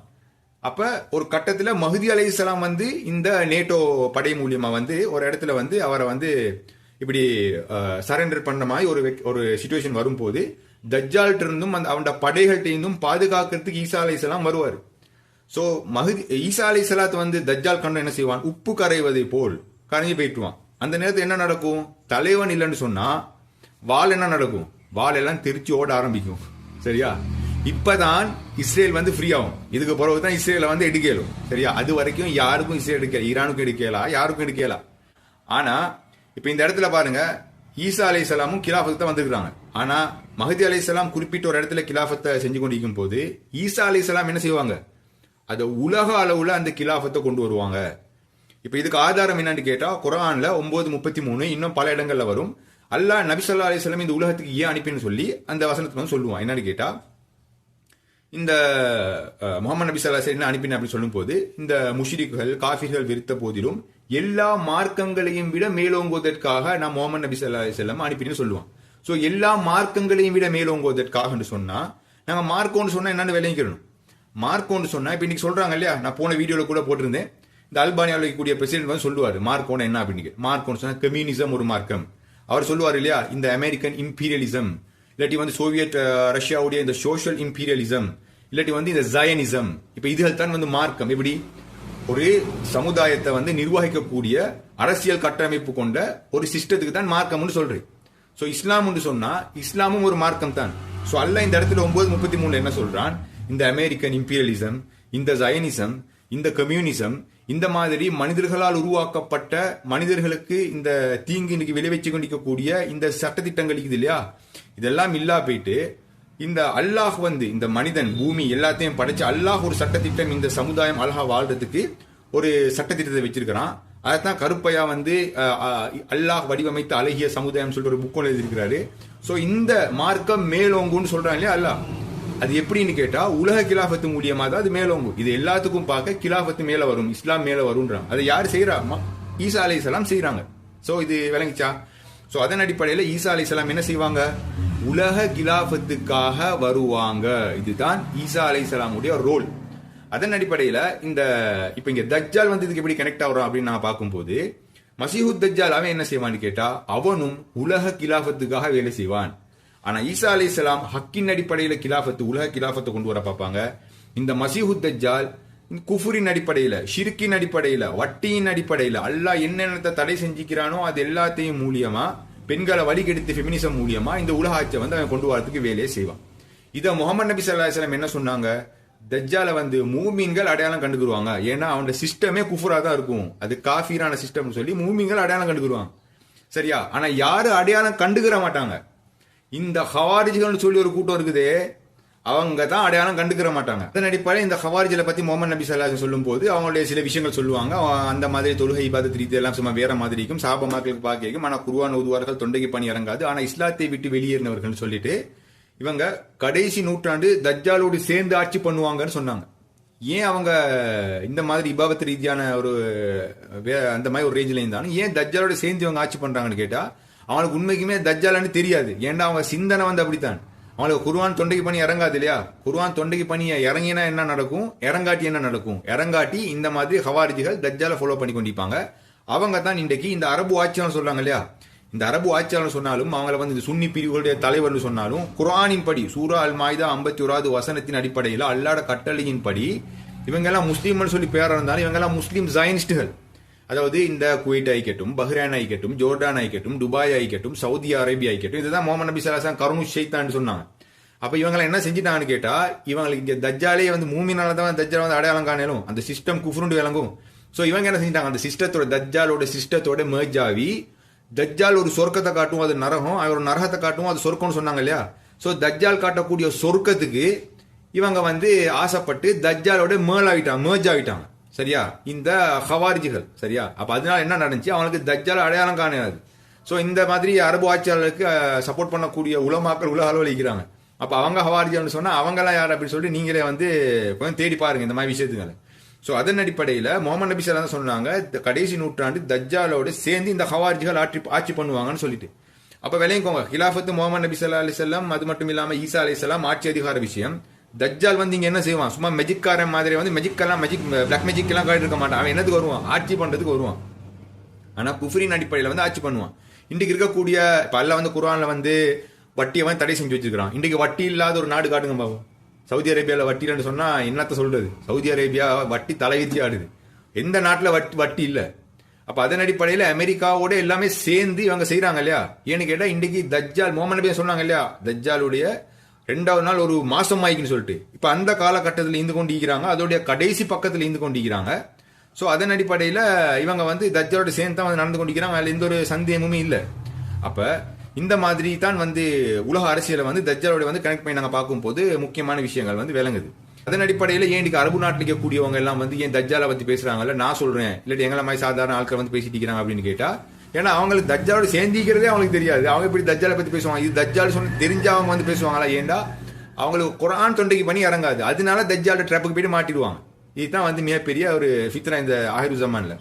அப்ப ஒரு கட்டத்தில் மஹதி அலைஹிஸ்ஸலாம் வந்து இந்த நேட்டோ படை மூலியமா வந்து ஒரு இடத்துல வந்து அவரை வந்து இப்படி சரண்டர் பண்ண மாதிரி ஒரு ஒரு சுச்சுவேஷன் வரும்போது தஜ்ஜால்ட்டு இருந்தும் அந்த அவனோட படைகள்ட்ட இருந்தும் பாதுகாக்கிறதுக்கு ஈசா அலைசலாம் வருவார். ஸோ மஹதி ஈசா அலை சலாத் வந்து தஜ்ஜால் கண்டு என்ன செய்வான்? உப்பு கரைவதை போல் கரைஞ்சி போயிட்டுவான். அந்த நேரத்தில் என்ன நடக்கும்? தலைவன் இல்லைன்னு சொன்னா வால் என்ன நடக்கும்? வால் எல்லாம் திருச்சி ஓட ஆரம்பிக்கும். சரியா? இப்பதான் இஸ்ரேல் வந்து ஃப்ரீ ஆகும். இதுக்கு பிறகு தான் இஸ்ரேலை வந்து எடுக்கலும். சரியா? அது வரைக்கும் யாருக்கும் இஸ்ரேல் எடுக்கல. ஈரானுக்கும் எடுக்கலா? யாருக்கும் எடுக்கலா? ஆனா இப்போ இந்த இடத்துல பாருங்க ஈசா அலை சலாமும் கிலாஃபத்து தான் வந்திருக்காங்க ஆனால் மஹதி அலை சலாம் குறிப்பிட்ட ஒரு இடத்துல கிலாஃபத்தை செஞ்சு கொண்டிருக்கும் போது ஈசா அலை சலாம் என்ன செய்வாங்க? அதை உலக அளவில் அந்த கிலாஃபத்தை கொண்டு வருவாங்க. இப்போ இதுக்கு ஆதாரம் என்னன்னு கேட்டால் குரானில் ஒன்பது முப்பத்தி மூணு இன்னும் பல இடங்களில் வரும். அல்லாஹ் நபிசல்லா அலிஸ்லாம் இந்த உலகத்துக்கு ஏன் அனுப்பின்னு சொல்லி அந்த வசனத்தை வந்து சொல்லுவான். என்னன்னு கேட்டால் இந்த முகமது நபி ஸல்லல்லாஹு என்ன அனுப்பின அப்படின்னு சொல்லும்போது இந்த முஷிரிக்குகள் காஃபிர்கள் விருத்த போதிலும் எல்லா மார்க்கங்களையும் விட மேலோங்குவதற்காக நான் முகமது நபி சல்லா செல்லம் அனுப்பினு சொல்லுவான். ஸோ எல்லா மார்க்கங்களையும் விட மேலோங்குவதற்காக சொன்னா நம்ம மார்க்கோன்னு சொன்னா என்னன்னு விளங்கிக்கணும் மார்க்கோன்னு சொன்னா இப்ப இன்னைக்கு சொல்றாங்க இல்லையா? நான் போன வீடியோல கூட போட்டிருந்தேன். இந்த அல்பானியாவில் இருக்கக்கூடிய பிரசிடென்ட் வந்து சொல்லுவார் மார்க்கோன்னு என்ன அப்படின்னு மார்க்கோன்னு சொன்னா கம்யூனிசம் ஒரு மார்க்கம். அவர் சொல்லுவார் இல்லையா? இந்த அமெரிக்கன் இம்பீரியலிசம் இல்லாட்டி வந்து சோவியத் ரஷ்யாவுடைய uh, இந்த சோஷியல் இம்பீரியலிசம் இல்லாட்டி வந்து இந்த ஜயனிசம் இப்ப இதுகள் தான் வந்து மார்க்கம். எப்படி? ஒரு சமுதாயத்தை வந்து நிர்வகிக்கக்கூடிய அரசியல் கட்டமைப்பு கொண்ட ஒரு சிஸ்டத்துக்கு தான் மார்க்கம்னு சொல்றேன். ஸோ இஸ்லாம்னு சொன்னா இஸ்லாமும் ஒரு மார்க்கம் தான் ஸோ அல்ல இந்த இடத்துல ஒன்பது முப்பத்தி மூணு என்ன சொல்றான்? இந்த அமெரிக்கன் இம்பீரியலிசம் இந்த ஜயனிசம் இந்த கம்யூனிசம் இந்த மாதிரி மனிதர்களால் உருவாக்கப்பட்ட மனிதர்களுக்கு இந்த தீங்கு இன்னைக்கு விளைவிச்சு கொண்டிருக்கக்கூடிய இந்த சட்டத்திட்டங்கள் இருக்குது இல்லையா? இதெல்லாம் இல்லா போயிட்டு இந்த அல்லாஹ் வந்து இந்த மனிதன் பூமி எல்லாத்தையும் படைச்சு அல்லாஹ் ஒரு சட்டத்திட்டம் இந்த சமுதாயம் அழகா வாழ்றதுக்கு ஒரு சட்டத்திட்டத்தை வச்சிருக்கிறான். அதைத்தான் கருப்பையா வந்து அல்லாஹ் வடிவமைத்த அழகிய சமுதாயம் சொல்லிட்டு ஒரு புக்கம் எழுதியிருக்கிறாரு. ஸோ இந்த மார்க்கம் மேலோங்குன்னு சொல்றான் இல்லையா அல்லாஹ்? அது எப்படின்னு கேட்டா உலக கிலாஃபத்து மூலியமா தான் அது மேலோங்கும். இது எல்லாத்துக்கும் பார்க்க கிலாஃபத்து மேல வரும் இஸ்லாம் மேல வரும்ன்றாங்க அதை யார் செய்யறா ஈசா அலை இஸ்லாம் செய்யறாங்க ஸோ இது விளங்கிச்சா? ஸோ அதன் அடிப்படையில் ஈசா அலைஹிஸ்ஸலாம் என்ன செய்வாங்க? உலக கிலாஃபத்துக்காக வருவாங்க. இதுதான் ஈசா அலைசலாமுடைய ரோல். அதன் அடிப்படையில் இந்த இப்போ இங்கே தஜ்ஜால் வந்து இதுக்கு எப்படி கனெக்ட் ஆகிறோம் அப்படின்னு நான் பார்க்கும்போது மசீஹுத் தஜ்ஜால் அவன் என்ன செய்வான்னு கேட்டால் அவனும் உலக கிலாஃபத்துக்காக வேலை செய்வான். ஆனால் ஈசா அலைஹிஸ்ஸலாம் ஹக்கின் அடிப்படையில் கிலாஃபத்து உலக கிலாஃபத்தை கொண்டு வர பார்ப்பாங்க. இந்த மசீஹுத் தஜ்ஜால் குஃபுரின் அடிப்படையில் ஷிர்கின் அடிப்படையில் வட்டியின் அடிப்படையில் அல்லாஹ் என்னென்னத்தை தடை செஞ்சுக்கிறானோ அது எல்லாத்தையும் மூலியமாக பெண்களை வழிகெடுத்து ஃபெமினிசம் மூலியமா இந்த உலகத்தை வந்து அவன் கொண்டு வரதுக்கு வேலையை செய்வான். இதை முகமது நபி ஸல்லல்லாஹு என்ன சொன்னாங்க? தஜ்ஜால வந்து மூமீன்கள் அடையாளம் கண்டுக்குருவாங்க. ஏன்னா அவனோட சிஸ்டமே குஃபுரா தான் இருக்கும். அது காஃபீரான சிஸ்டம்னு சொல்லி மூமீன்கள் அடையாளம் கண்டுக்குருவாங்க. சரியா? ஆனா யாரு அடையாளம் கண்டுக்கிற மாட்டாங்க? இந்த ஹவாரிஜிகள்னு சொல்லி ஒரு கூட்டம் இருக்குதே அவங்க தான் அடையாளம் கண்டுக்கிற மாட்டாங்க. அதன் அடிப்படையில் இந்த ஹவாரிஜில பத்தி முகமது நபி சல்லாஹ் சொல்லும் போது அவங்களுடைய சில விஷயங்கள் சொல்லுவாங்க. அவன் அந்த மாதிரி தொழுகை இபாதத் ரீதி எல்லாம் சும்மா வேற மாதிரி இருக்கும். சாப மக்களுக்கு பார்க்க ஆனா குருவான் ஓதுவார்கள் தொண்டைக்கு பணி இறங்காது. ஆனா இஸ்லாத்தை விட்டு வெளியேறினவர்கள் சொல்லிட்டு இவங்க கடைசி நூற்றாண்டு தஜ்ஜாலோடு சேர்ந்து ஆட்சி பண்ணுவாங்கன்னு சொன்னாங்க. ஏன் அவங்க இந்த மாதிரி இபாபத் ரீதியான ஒரு வே- அந்த மாதிரி ஒரு ரேஞ்சில் இருந்தாலும் ஏன் தஜ்ஜாலோட சேர்ந்து இவங்க ஆட்சி பண்றாங்கன்னு கேட்டா அவனுக்கு உண்மைக்குமே தஜ்ஜாலான்னு தெரியாது. ஏன்டா அவங்க சிந்தனை வந்து அப்படித்தான். அவங்களுக்கு குருவான் தொண்டைக்கு பணி இறங்காது இல்லையா? குருவான் தொண்டைக்கு பணியை இறங்கினா என்ன நடக்கும்? இறங்காட்டி என்ன நடக்கும்? இறங்காட்டி இந்த மாதிரி ஹவாரிஜிகள் தஜ்ஜால ஃபாலோ பண்ணி கொண்டிருப்பாங்க. அவங்க தான் இன்றைக்கு இந்த அரபு ஆட்சியாளர் சொல்றாங்க இல்லையா? இந்த அரபு ஆட்சியாளர் சொன்னாலும் அவங்கள வந்து இந்த சுன்னி பிரிவுகளுடைய தலைவர்னு சொன்னாலும் குரானின் படி சூரா அல் மாய்தா ஐம்பத்தி ஓராவது வசனத்தின் அடிப்படையில் அல்லாட கட்டளையின் படி இவங்க எல்லாம் முஸ்லீம்னு சொல்லி பேர் இருந்தாலும் இவங்க எல்லாம் முஸ்லீம் ஜைனிஸ்டுகள் அதாவது இந்த குவைட் ஆயிக்கட்டும் பஹ்ரைன் ஆயிக்கட்டும் ஜோர்டான் ஆயிக்கட்டும் துபாய் ஆயிக்கட்டும் சவுதி அரேபியா ஆயிக்கட்டும் இதுதான் முகமது நபி சலாசன் கருணு ஷெய்தான்னு சொன்னாங்க. அப்ப இவங்க என்ன செஞ்சுட்டாங்கன்னு கேட்டா இவங்களுக்கு இங்க தஜ்ஜாலே வந்து மூமினால தான் தஜ்ஜால வந்து அடையாளம் காணலும். அந்த சிஸ்டம் குஃப்ருண்டு விளங்கும். சோ இவங்க என்ன செஞ்சிட்டாங்க? அந்த சிஸ்டத்தோட தஜ்ஜாலோட சிஸ்டத்தோட merge ஆகி தஜ்ஜால் ஒரு சொர்க்கத்தை காட்டும் அது நரகம் அவர் நரகத்தை காட்டும் அது சொர்க்கம்னு சொன்னாங்க இல்லையா? சோ தஜ்ஜால் காட்டக்கூடிய சொர்க்கத்துக்கு இவங்க வந்து ஆசைப்பட்டு தஜ்ஜாலோட மேல் ஆகிட்டாங்க merge ஆகிட்டாங்க சரியா? இந்த ஹவாரிஜிகள் சரியா? அப்போ அதனால என்ன நடந்துச்சு? அவங்களுக்கு தஜ்ஜால் அடையாளம் காணாது ஸோ இந்த மாதிரி அரபு ஆட்சியாளருக்கு சப்போர்ட் பண்ணக்கூடிய உலமாக்கள் உலக அளவில் அப்போ அவங்க ஹவாரிஜிகள்னு சொன்னால் அவங்களாம் யார்? அப்படின்னு சொல்லிட்டு நீங்களே வந்து கொஞ்சம் தேடி பாருங்க இந்த மாதிரி விஷயத்துங்களை. ஸோ அதன் அடிப்படையில் முகமது நபி ஸல்லல்லாஹு சொன்னாங்க இந்த கடைசி நூற்றாண்டு தஜ்ஜாலோடு சேர்ந்து இந்த ஹவாரிஜிகள் ஆட்சி ஆட்சி பண்ணுவாங்கன்னு சொல்லிட்டு. அப்போ விளையங்கோங்க ஹிலாஃபத்து முகமது நபி சல்லா அலைஹி அது மட்டும் இல்லாமல் ஈசா அலைஹிஸ்ஸலாம் ஆட்சி அதிகார விஷயம். தஜ்ஜால் வந்து இங்கே என்ன செய்வான்? சும்மா மெஜிக்காரன் மாதிரி வந்து மெஜிக்கெல்லாம் மெஜிக் பிளாக் மெஜிக்கெல்லாம் இருக்க மாட்டான். அவன் என்னத்துக்கு வருவான்? ஆட்சி பண்ணுறதுக்கு வருவான். ஆனால் குஃப்ரின் அடிப்படையில் வந்து ஆட்சி பண்ணுவான். இன்றைக்கு இருக்கக்கூடிய இப்போ அல்ல வந்து குரானில் வந்து வட்டியை வந்து தடை செஞ்சு வச்சுருக்கிறான். இன்றைக்கு வட்டி இல்லாத ஒரு நாடு காட்டுங்க பாவம். சவுதி அரேபியாவில் வட்டிலன்னு சொன்னால் என்னத்த சொல்கிறது சவுதி அரேபியா வட்டி தலைவித்தி ஆடுது. எந்த நாட்டில் வட்டி வட்டி இல்லை? அப்போ அதன் அடிப்படையில் அமெரிக்காவோட எல்லாமே சேர்ந்து இவங்க செய்கிறாங்க இல்லையா? ஏன்னு கேட்டால் இன்றைக்கி தஜ்ஜால் மோமன் நபியை சொன்னாங்க இல்லையா? தஜ்ஜாலுடைய ரெண்டாவது நாள் ஒரு மாசம் ஆயிக்குன்னு சொல்லிட்டு. இப்போ அந்த காலகட்டத்தில் இருந்து கொண்டிருக்கிறாங்க அதோடைய கடைசி பக்கத்தில் இருந்து கொண்டிருக்கிறாங்க. ஸோ அதன் அடிப்படையில் இவங்க வந்து தஜ்ஜாலோட சேர்ந்து தான் வந்து நடந்து கொண்டிருக்கிறாங்க அதில் எந்த ஒரு சந்தேகமுமே இல்லை. அப்போ இந்த மாதிரி தான் வந்து உலக அரசியலை வந்து தஜ்ஜரோட வந்து கனெக்ட் பண்ணி நாங்கள் பார்க்கும்போது முக்கியமான விஷயங்கள் வந்து விளங்குது. அதன் அடிப்படையில் ஏன் இன்னைக்கு அரபு நாட்டில் இருக்கக்கூடியவங்க எல்லாம் வந்து ஏன் தஜ்ஜாலை பற்றி பேசுகிறாங்கல்ல நான் சொல்கிறேன் இல்லாட்டி எங்களை மாதிரி சாதாரண ஆட்கள் வந்து பேசிட்டு இருக்கிறாங்க அப்படின்னு கேட்டால் ஏன்னா அவங்களுக்கு தஜ்ஜாலோட சேர்ந்திக்கிறதே அவங்களுக்கு தெரியாது. அவங்க இப்படி தஜ்ஜாலை பற்றி பேசுவாங்க. இது தஜ்ஜால் சொன்ன தெரிஞ்ச அவங்க வந்து பேசுவாங்களா? ஏன்டா அவங்களுக்கு குரான் தொண்டைக்கு பண்ணி இறங்காது அதனால தஜ்ஜாலோட ட்ராப்புக்கு போயிட்டு மாட்டிடுவாங்க. இதுதான் வந்து மிகப்பெரிய ஒரு ஃபித்ரா இந்த ஆஹிரு ஜமானில்.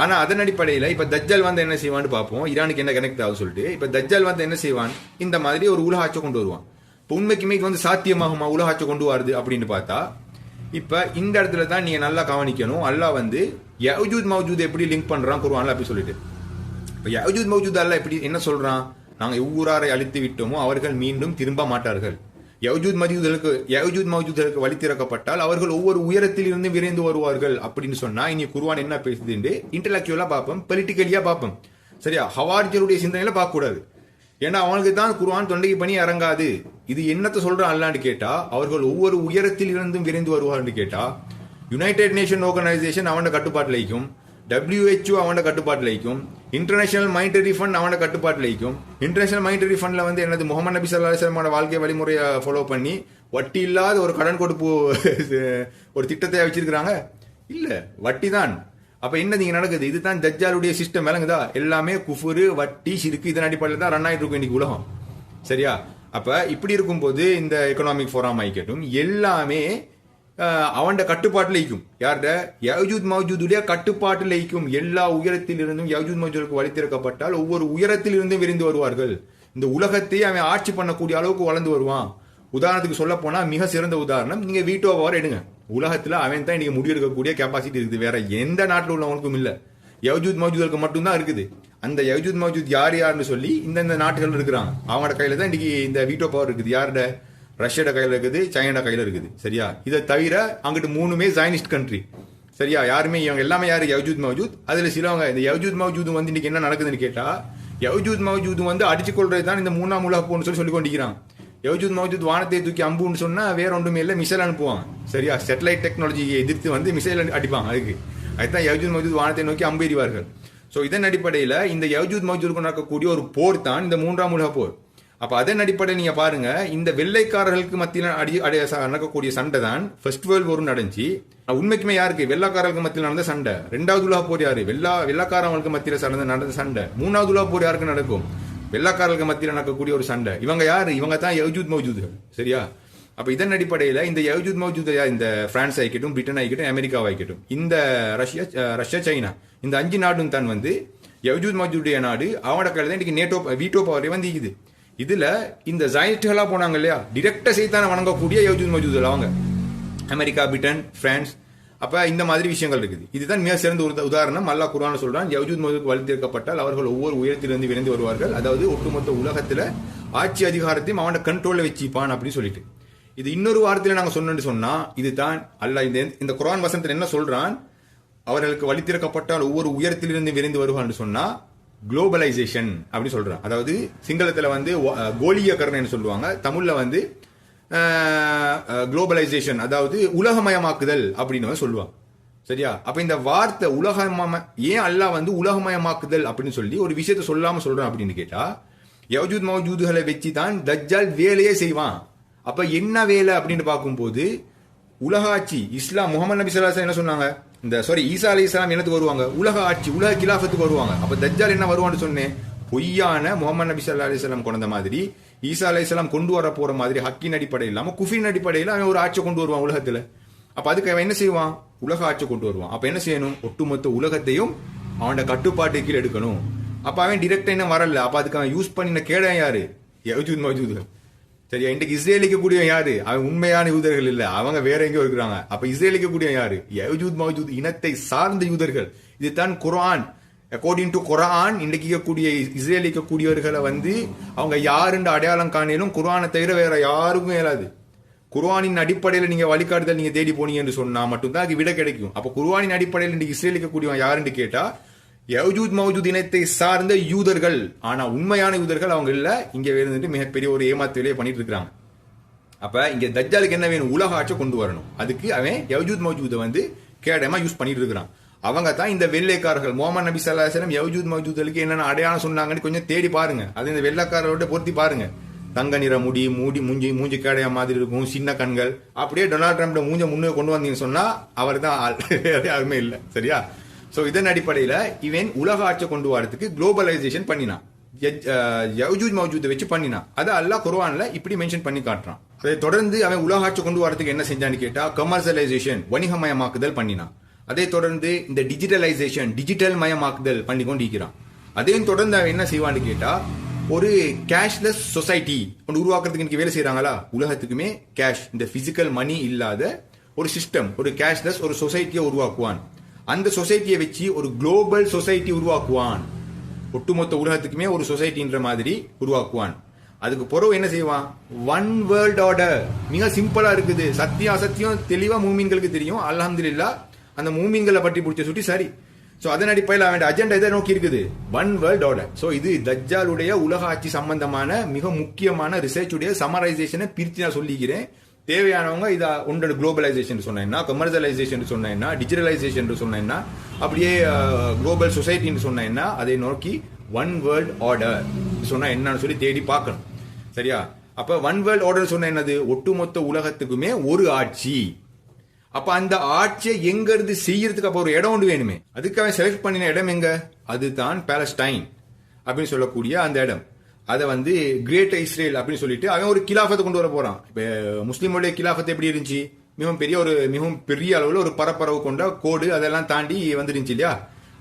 ஆனால் அதன் அடிப்படையில் இப்போ தஜ்ஜல் வந்து என்ன செய்வான்னு பார்ப்போம். ஈரானுக்கு என்ன கனெக்ட் ஆகும் சொல்லிட்டு. இப்போ தஜ்ஜல் வந்து என்ன செய்வான்? இந்த மாதிரி ஒரு உலக கொண்டு வருவான். இப்போ உண்மைக்குமே வந்து சாத்தியமாகுமா? உலக கொண்டு வருது அப்படின்னு பார்த்தா இப்போ இந்த இடத்துல தான் நீங்கள் நல்லா கவனிக்கணும். அல்லாஹ் வந்து யஜூத் மௌஜூத் எப்படி லிங்க் பண்ணுறான் குருவான்ல அப்படி சொல்லிட்டு. இப்போ யஜூத் மௌஜூத் அல்ல எப்படி என்ன சொல்கிறான் நாங்கள் எவ்வூராரை அழித்து விட்டோமோ அவர்கள் மீண்டும் திரும்ப மாட்டார்கள். யஜூத் மஜூதலுக்கு யஜூத் மௌஜூதலுக்கு வழி திறக்கப்பட்டால் அவர்கள் ஒவ்வொரு உயரத்தில் இருந்து விரைந்து வருவார்கள் அப்படின்னு சொன்னா இனி குருவான் என்ன பேசுதுன்னு இன்டலெக்சுவலா பார்ப்போம் பொலிட்டிக்கலியா பார்ப்போம். சரியா? ஹவார்ஜருடைய சிந்தனையில பார்க்க கூடாது ஏன்னா அவனுக்கு தான் குருவான் தொண்டைக்கு பணி இறங்காது இது என்னத்தை சொல்றான் அல்லான்னு கேட்டா அவர்கள் ஒவ்வொரு உயரத்தில் இருந்தும் விரைந்து வருவார்னு கேட்டா யுனைடெட் நேஷன் ஆர்கனைசேஷன் அவனோட கட்டுப்பாட்டில் வைக்கும் டபிள்யூஹெச்ஓ அவனோட கட்டுப்பாட்டில் வைக்கும் இன்டர்நேஷனல் மைண்டரி ஃபண்ட் அவனோட கட்டுப்பாட்டில் வைக்கும் இன்டர்நேஷனல் மானிட்டரி ஃபண்டில் வந்து என்னது முகமது நபி சல்லா அலிஸ்லமோட வாழ்க்கை வழிமுறையை ஃபாலோ பண்ணி வட்டி இல்லாத ஒரு கடன் கொடுப்பு ஒரு திட்டத்தை வச்சிருக்கிறாங்க? இல்லை வட்டி தான் அப்போ என்ன இங்கே நடக்குது? இதுதான் தஜ்ஜாலுடைய சிஸ்டம் விளங்குதா? எல்லாமே குஃபுரு வட்டி சிறுக்கு இதன் அடிப்படையில் தான் ரன் ஆகிட்டு இருக்கும் இன்னைக்கு உலகம். சரியா? அப்போ இப்படி இருக்கும்போது இந்த எக்கனாமிக் ஃபோரம் ஆகிக்கட்டும் எல்லாமே அவன் கட்டுப்பாட்டில் ஈக்கும் யார்ட? யஜூத் மௌஜூதுடைய கட்டுப்பாட்டில் ஈக்கும் எல்லா உயரத்தில் இருந்தும் யஜூத் மௌஜூதுக்கு வழி திறக்கப்பட்டால் ஒவ்வொரு உயரத்தில் இருந்தும் விரிந்து வருவார்கள். இந்த உலகத்தையே அவன் ஆட்சி பண்ணக்கூடிய அளவுக்கு வளர்ந்து வருவான். உதாரணத்துக்கு சொல்ல போனால் மிக சிறந்த உதாரணம் நீங்கள் வீட்டோ பவர் எடுங்க. உலகத்தில் அவன் தான் இன்றைக்கி முடிவெடுக்கக்கூடிய கெப்பாசிட்டி இருக்குது. வேற எந்த நாட்டில் உள்ளவனுக்கும் இல்லை. யஜூத் மௌஜூதுக்கு மட்டும்தான் இருக்குது. அந்த யஜூத் மௌஜூத் யார் யாருன்னு சொல்லி இந்தந்த நாட்டுகள் இருக்கிறாங்க. அவங்களோட கையில் தான் இன்றைக்கி இந்த வீட்டோ பவர் இருக்குது. யாரோட? ரஷ்யோட கையில் இருக்குது சைனோட கையில் இருக்குது. சரியா? இதை தவிர அங்கிட்டு மூணுமே சைனிஸ்ட் கண்ட்ரி சரியா? யாருமே இவங்க எல்லாமே யாரு? யவ்ஜூத் மௌஜூத். அதில் சிலவங்க இந்த யவ்ஜூத் மௌஜூத் வந்து இன்னைக்கு என்ன நடக்குதுன்னு கேட்டால் யவ்ஜூத் மௌஜூத் வந்து அடிச்சு கொள்றது தான் இந்த மூணாம் உலக போன்னு சொல்லி சொல்லி கொண்டிருக்கிறான். யவ்ஜூத் மௌஜூத் வானத்தை தூக்கி அம்புன்னு சொன்னால் வேற ஒன்றுமே இல்லை மிசைல் அனுப்புவான். சரியா? சேட்டலைட் டெக்னாலஜியை எதிர்த்து வந்து மிசைல் அடிப்பான் அதுக்கு. அதுதான் யவ்ஜூத் மௌஜூத் வானத்தை நோக்கி அம்பு எறிவார்கள் ஸோ இதன் அடிப்படையில் இந்த யவ்ஜூத் மௌஜூதுக்கு நடக்கக்கூடிய ஒரு போர் தான் இந்த மூன்றாம் உலக போர். அப்போ அதன் அடிப்படையில் நீங்கள் பாருங்கள் இந்த வெள்ளைக்காரர்களுக்கு மத்தியில் அடி அடைய நடக்கக்கூடிய சண்டை தான் ஃபர்ஸ்ட் வேர்ல்ட் போர் நடந்துச்சு. உண்மைக்குமே யாருக்கு? வெள்ளக்காரர்களுக்கு மத்தியில் நடந்த சண்டை. ரெண்டாவது உலக போர் யாரு? வெள்ளா வெள்ளக்காரவங்களுக்கு மத்தியில் நடந்த நடந்த சண்டை. மூணாவது உலக போர் யாருக்கு நடக்கும்? வெள்ளக்காரர்களுக்கு மத்தியில் நடக்கக்கூடிய ஒரு சண்டை. இவங்க யார்? இவங்க தான் யஜூத் மௌஜூதுகள். சரியா? அப்போ இதன் அடிப்படையில் இந்த யஜூத் மௌஜூத் இந்த பிரான்ஸ் ஆகிக்கட்டும் பிரிட்டன் ஆகிக்கட்டும் அமெரிக்கா ஆகிக்கட்டும் இந்த ரஷ்யா ரஷ்யா சைனா இந்த அஞ்சு நாடும் தான் வந்து யஜூத் மௌஜூடைய நாடு. அவனோட கையில் தான் இன்னைக்கு நேட்டோ வீட்டோ பவரே வந்து இருக்குது இதுல இந்த ஜாயிஸ்டுகளா போனாங்க இல்லையா? டிரெக்டா செய்தான வணங்கக்கூடிய யஜூத் மஜூத் அவங்க. America Britain France. அப்ப இந்த மாதிரி விஷயங்கள் இருக்குது. இதுதான் மிக சிறந்த ஒரு உதாரணம். அல்லா குரான் சொல்றான் யவஜூத் மஜூத் வழித்திருக்கப்பட்டால் அவர்கள் ஒவ்வொரு உயரத்திலிருந்து விரைந்து வருவார்கள். அதாவது ஒட்டுமொத்த உலகத்துல ஆட்சி அதிகாரத்தையும் அவனோட கண்ட்ரோல்ல வச்சுப்பான் அப்படின்னு சொல்லிட்டு. இது இன்னொரு வாரத்தில் நாங்கள் சொன்னு சொன்னா இதுதான் அல்ல இந்த இந்த குரான் வசனத்தில் என்ன சொல்றான்? அவர்களுக்கு வழித்திறக்கப்பட்டால் ஒவ்வொரு உயரத்திலிருந்து விரைந்து வருவான்னு சொன்னா குளோபலைசேஷன் அப்படின்னு சொல்றான் அதாவது சிங்களத்தில் வந்து கோலிய சொல்லுவாங்க. தமிழ்ல வந்து குளோபலைசேஷன் அதாவது உலகமயமாக்குதல் அப்படின்னு சொல்லுவாங்க சரியா? அப்ப இந்த வார்த்தை உலகமய ஏன் அல்லாஹ் வந்து உலகமயமாக்குதல் அப்படின்னு சொல்லி ஒரு விஷயத்த சொல்லாம சொல்றான் அப்படின்னு கேட்டா யவஜூத் மௌஜூதுகளை வச்சு தான் தஜ்ஜால் வேலையே செய்வான். அப்ப என்ன வேலை அப்படின்னு பார்க்கும்போது உலகாட்சி இஸ்லாம் முகமது நபி சல்லாஸ் என்ன சொன்னாங்க? இந்த சாரி ஈசா அலி இஸ்லாம் என்னத்துக்கு வருவாங்க? உலக ஆட்சி உலக கிலாஃபத்துக்கு வருவாங்க. அப்ப தஜ்ஜால் என்ன வருவான்னு சொன்னேன்? பொய்யான முகமது நபி சல்லா அலிஸ்லாம் கொண்ட மாதிரி ஈசா அலி இஸ்லாம் கொண்டு வர போற மாதிரி ஹக்கின் அடிப்படை இல்லாம குஃபின் அடிப்படையில் அவன் ஒரு ஆட்சியை கொண்டு வருவான் உலகத்துல. அப்ப அதுக்கு அவன் என்ன செய்வான்? உலக ஆட்சி கொண்டு வருவான். அப்ப என்ன செய்யணும்? ஒட்டுமொத்த உலகத்தையும் அவனோட கட்டுப்பாட்டு கீழே எடுக்கணும். அப்ப அவன் டிரெக்டா என்ன வரல? அப்ப அதுக்கு அவன் யூஸ் பண்ணின கேடம் யாரு? யஜூத் மஜூத் சரியா? இன்றைக்கு இஸ்ரேலிக்க கூடிய யாரு? அவன் உண்மையான யூதர்கள் இல்ல. அவங்க வேற எங்கேயோ இருக்கிறாங்க. அப்ப இஸ்ரேலிக்க கூடிய யாரு? யஜூத் மௌஜூத் இனத்தை சார்ந்த யூதர்கள். இதுதான் குரான் அக்கார்டிங் டு குரான் இன்றைக்கு இருக்கக்கூடிய இஸ்ரேலிக்க கூடியவர்களை வந்து அவங்க யாருன்ற அடையாளம் காணிலும் குரானை தவிர வேற யாருக்கும் இயலாது. குர்வானின் அடிப்படையில் நீங்க வழிகாட்டுதல் நீங்க தேடி போனீங்க என்று சொன்னா மட்டும்தான் அது விட கிடைக்கும். அப்ப குர்வானின் அடிப்படையில் இன்றைக்கு இஸ்ரேலிக்க கூடியவன் யாருன்னு கேட்டா யவுஜூத் மௌஜூத் இனத்தை சார்ந்த யூதர்கள். ஆனா உண்மையான யூதர்கள் அவங்க இல்ல. இங்க இருந்துட்டு மிகப்பெரிய ஒரு ஏமாத்து வேலையை பண்ணிட்டு இருக்கிறாங்க அப்ப இங்க தஜ்ஜாலுக்கு என்ன வேணும்? உலக ஆட்சியை கொண்டு வரணும். அதுக்கு அவன் யவுஜூத் மௌஜூதை வந்து கேடமா யூஸ் பண்ணிட்டு இருக்கிறான் அவங்க தான் இந்த வெள்ளைக்காரர்கள். முகமது நபி சல்லாஹம் யவுஜூத் மௌஜூதலுக்கு என்னென்ன அடையாளம் சொன்னாங்கன்னு கொஞ்சம் தேடி பாருங்க. அது இந்த வெள்ளைக்காரரோட பொருத்தி பாருங்க. தங்க நிற முடி மூடி மூஞ்சி மூஞ்சி கேடைய மாதிரி இருக்கும். சின்ன கண்கள். அப்படியே டொனால்ட் ட்ரம்ப் மூஞ்ச முன்னே கொண்டு வந்தீங்கன்னு சொன்னா அவர் தான் யாருமே இல்லை. சரியா? சோ இதன் அடிப்படையில இவன் உலக ஆட்சி கொண்டு வரதுக்கு குளோபலைசேஷன் பண்ணினான் யஜூஜ் மௌஜூத்தை வச்சு பண்ணினான் அதை அல்லாஹ் குர்வான்ல இப்படி மென்ஷன் பண்ணி காட்டுறான். அதை தொடர்ந்து அவன் உலக ஆட்சி கொண்டு வரதுக்கு என்ன செஞ்சான்னு கேட்டா கமர்ஷியலைசேஷன் வணிகமயமாக்குதல் பண்ணினான் அதை தொடர்ந்து இந்த டிஜிட்டலைசேஷன் டிஜிட்டல் மயமாக்குதல் பண்ணி கொண்டு இருக்கிறான் அதையும் தொடர்ந்து அவன் என்ன செய்வான்னு கேட்டா ஒரு கேஷ்லெஸ் சொசைட்டி ஒன்று உருவாக்குறதுக்கு இன்னைக்கு வேலை செய்யறாங்களா உலகத்துக்குமே கேஷ் இந்த பிசிக்கல் மணி இல்லாத ஒரு சிஸ்டம் ஒரு கேஷ்லெஸ் ஒரு சொசைட்டியை உருவாக்குவான். அந்த சொசைட்டியை வச்சு ஒரு குளோபல் சொசைட்டி உருவாக்குவான். ஒட்டுமொத்த உலகத்துக்குமே ஒரு சொசைட்டின்ற மாதிரி உருவாக்குவான். அதுக்கு பிறகு என்ன செய்வான்? ஒன் வேர்ல்ட் ஆர்டர் மிக சிம்பிளா இருக்குது. சத்தியம் அசத்தியம் தெளிவா மூமீன்களுக்கு தெரியும். அல்ஹம்துலில்லாஹ் அந்த மூமீன்களை பற்றி பிடிச்ச சுட்டி சரி. ஸோ அதன் அடிப்படையில் அவன் அஜெண்டா இதை நோக்கி இருக்குது. ஒன் வேர்ல்ட் ஆர்டர் ஸோ இது தஜ்ஜாலுடைய உலக ஆட்சி சம்பந்தமான மிக முக்கியமான ரிசர்ச் உடைய சமரைசேஷனை பிரித்து நான் சொல்லிக்கிறேன். தேவையானவங்க இதை ஒன்றோட குளோபலைசேஷன் சொன்னேன்னா கமர்ஷியலைசேஷன் சொன்னேன்னா டிஜிட்டலைசேஷன் சொன்னேன்னா அப்படியே குளோபல் சொசைட்டின்னு சொன்னேன்னா அதை நோக்கி ஒன் வேர்ல்ட் ஆர்டர் சொன்னா என்னன்னு சொல்லி தேடி பார்க்கணும். சரியா? அப்ப ஒன் வேர்ல்ட் ஆர்டர் சொன்ன என்னது? ஒட்டுமொத்த உலகத்துக்குமே ஒரு ஆட்சி. அப்ப அந்த ஆட்சியை எங்க இருந்து செய்யறதுக்கு அப்ப ஒரு இடம் ஒன்று வேணுமே. அதுக்காக செலக்ட் பண்ணின இடம் எங்க? அதுதான் பேலஸ்டைன் அப்படின்னு சொல்லக்கூடிய அந்த இடம். அதை வந்து கிரேட் இஸ்ரேல் அப்படின்னு சொல்லிட்டு அவன் ஒரு கிலாஃபத்தை கொண்டு வர போறான். இப்போ முஸ்லீமுடைய கிலாஃபத்து எப்படி இருந்துச்சு? மிகவும் பெரிய ஒரு மிகவும் பெரிய அளவில் ஒரு பரப்பரவு கொண்ட கோடு அதெல்லாம் தாண்டி வந்துருந்துச்சு இல்லையா?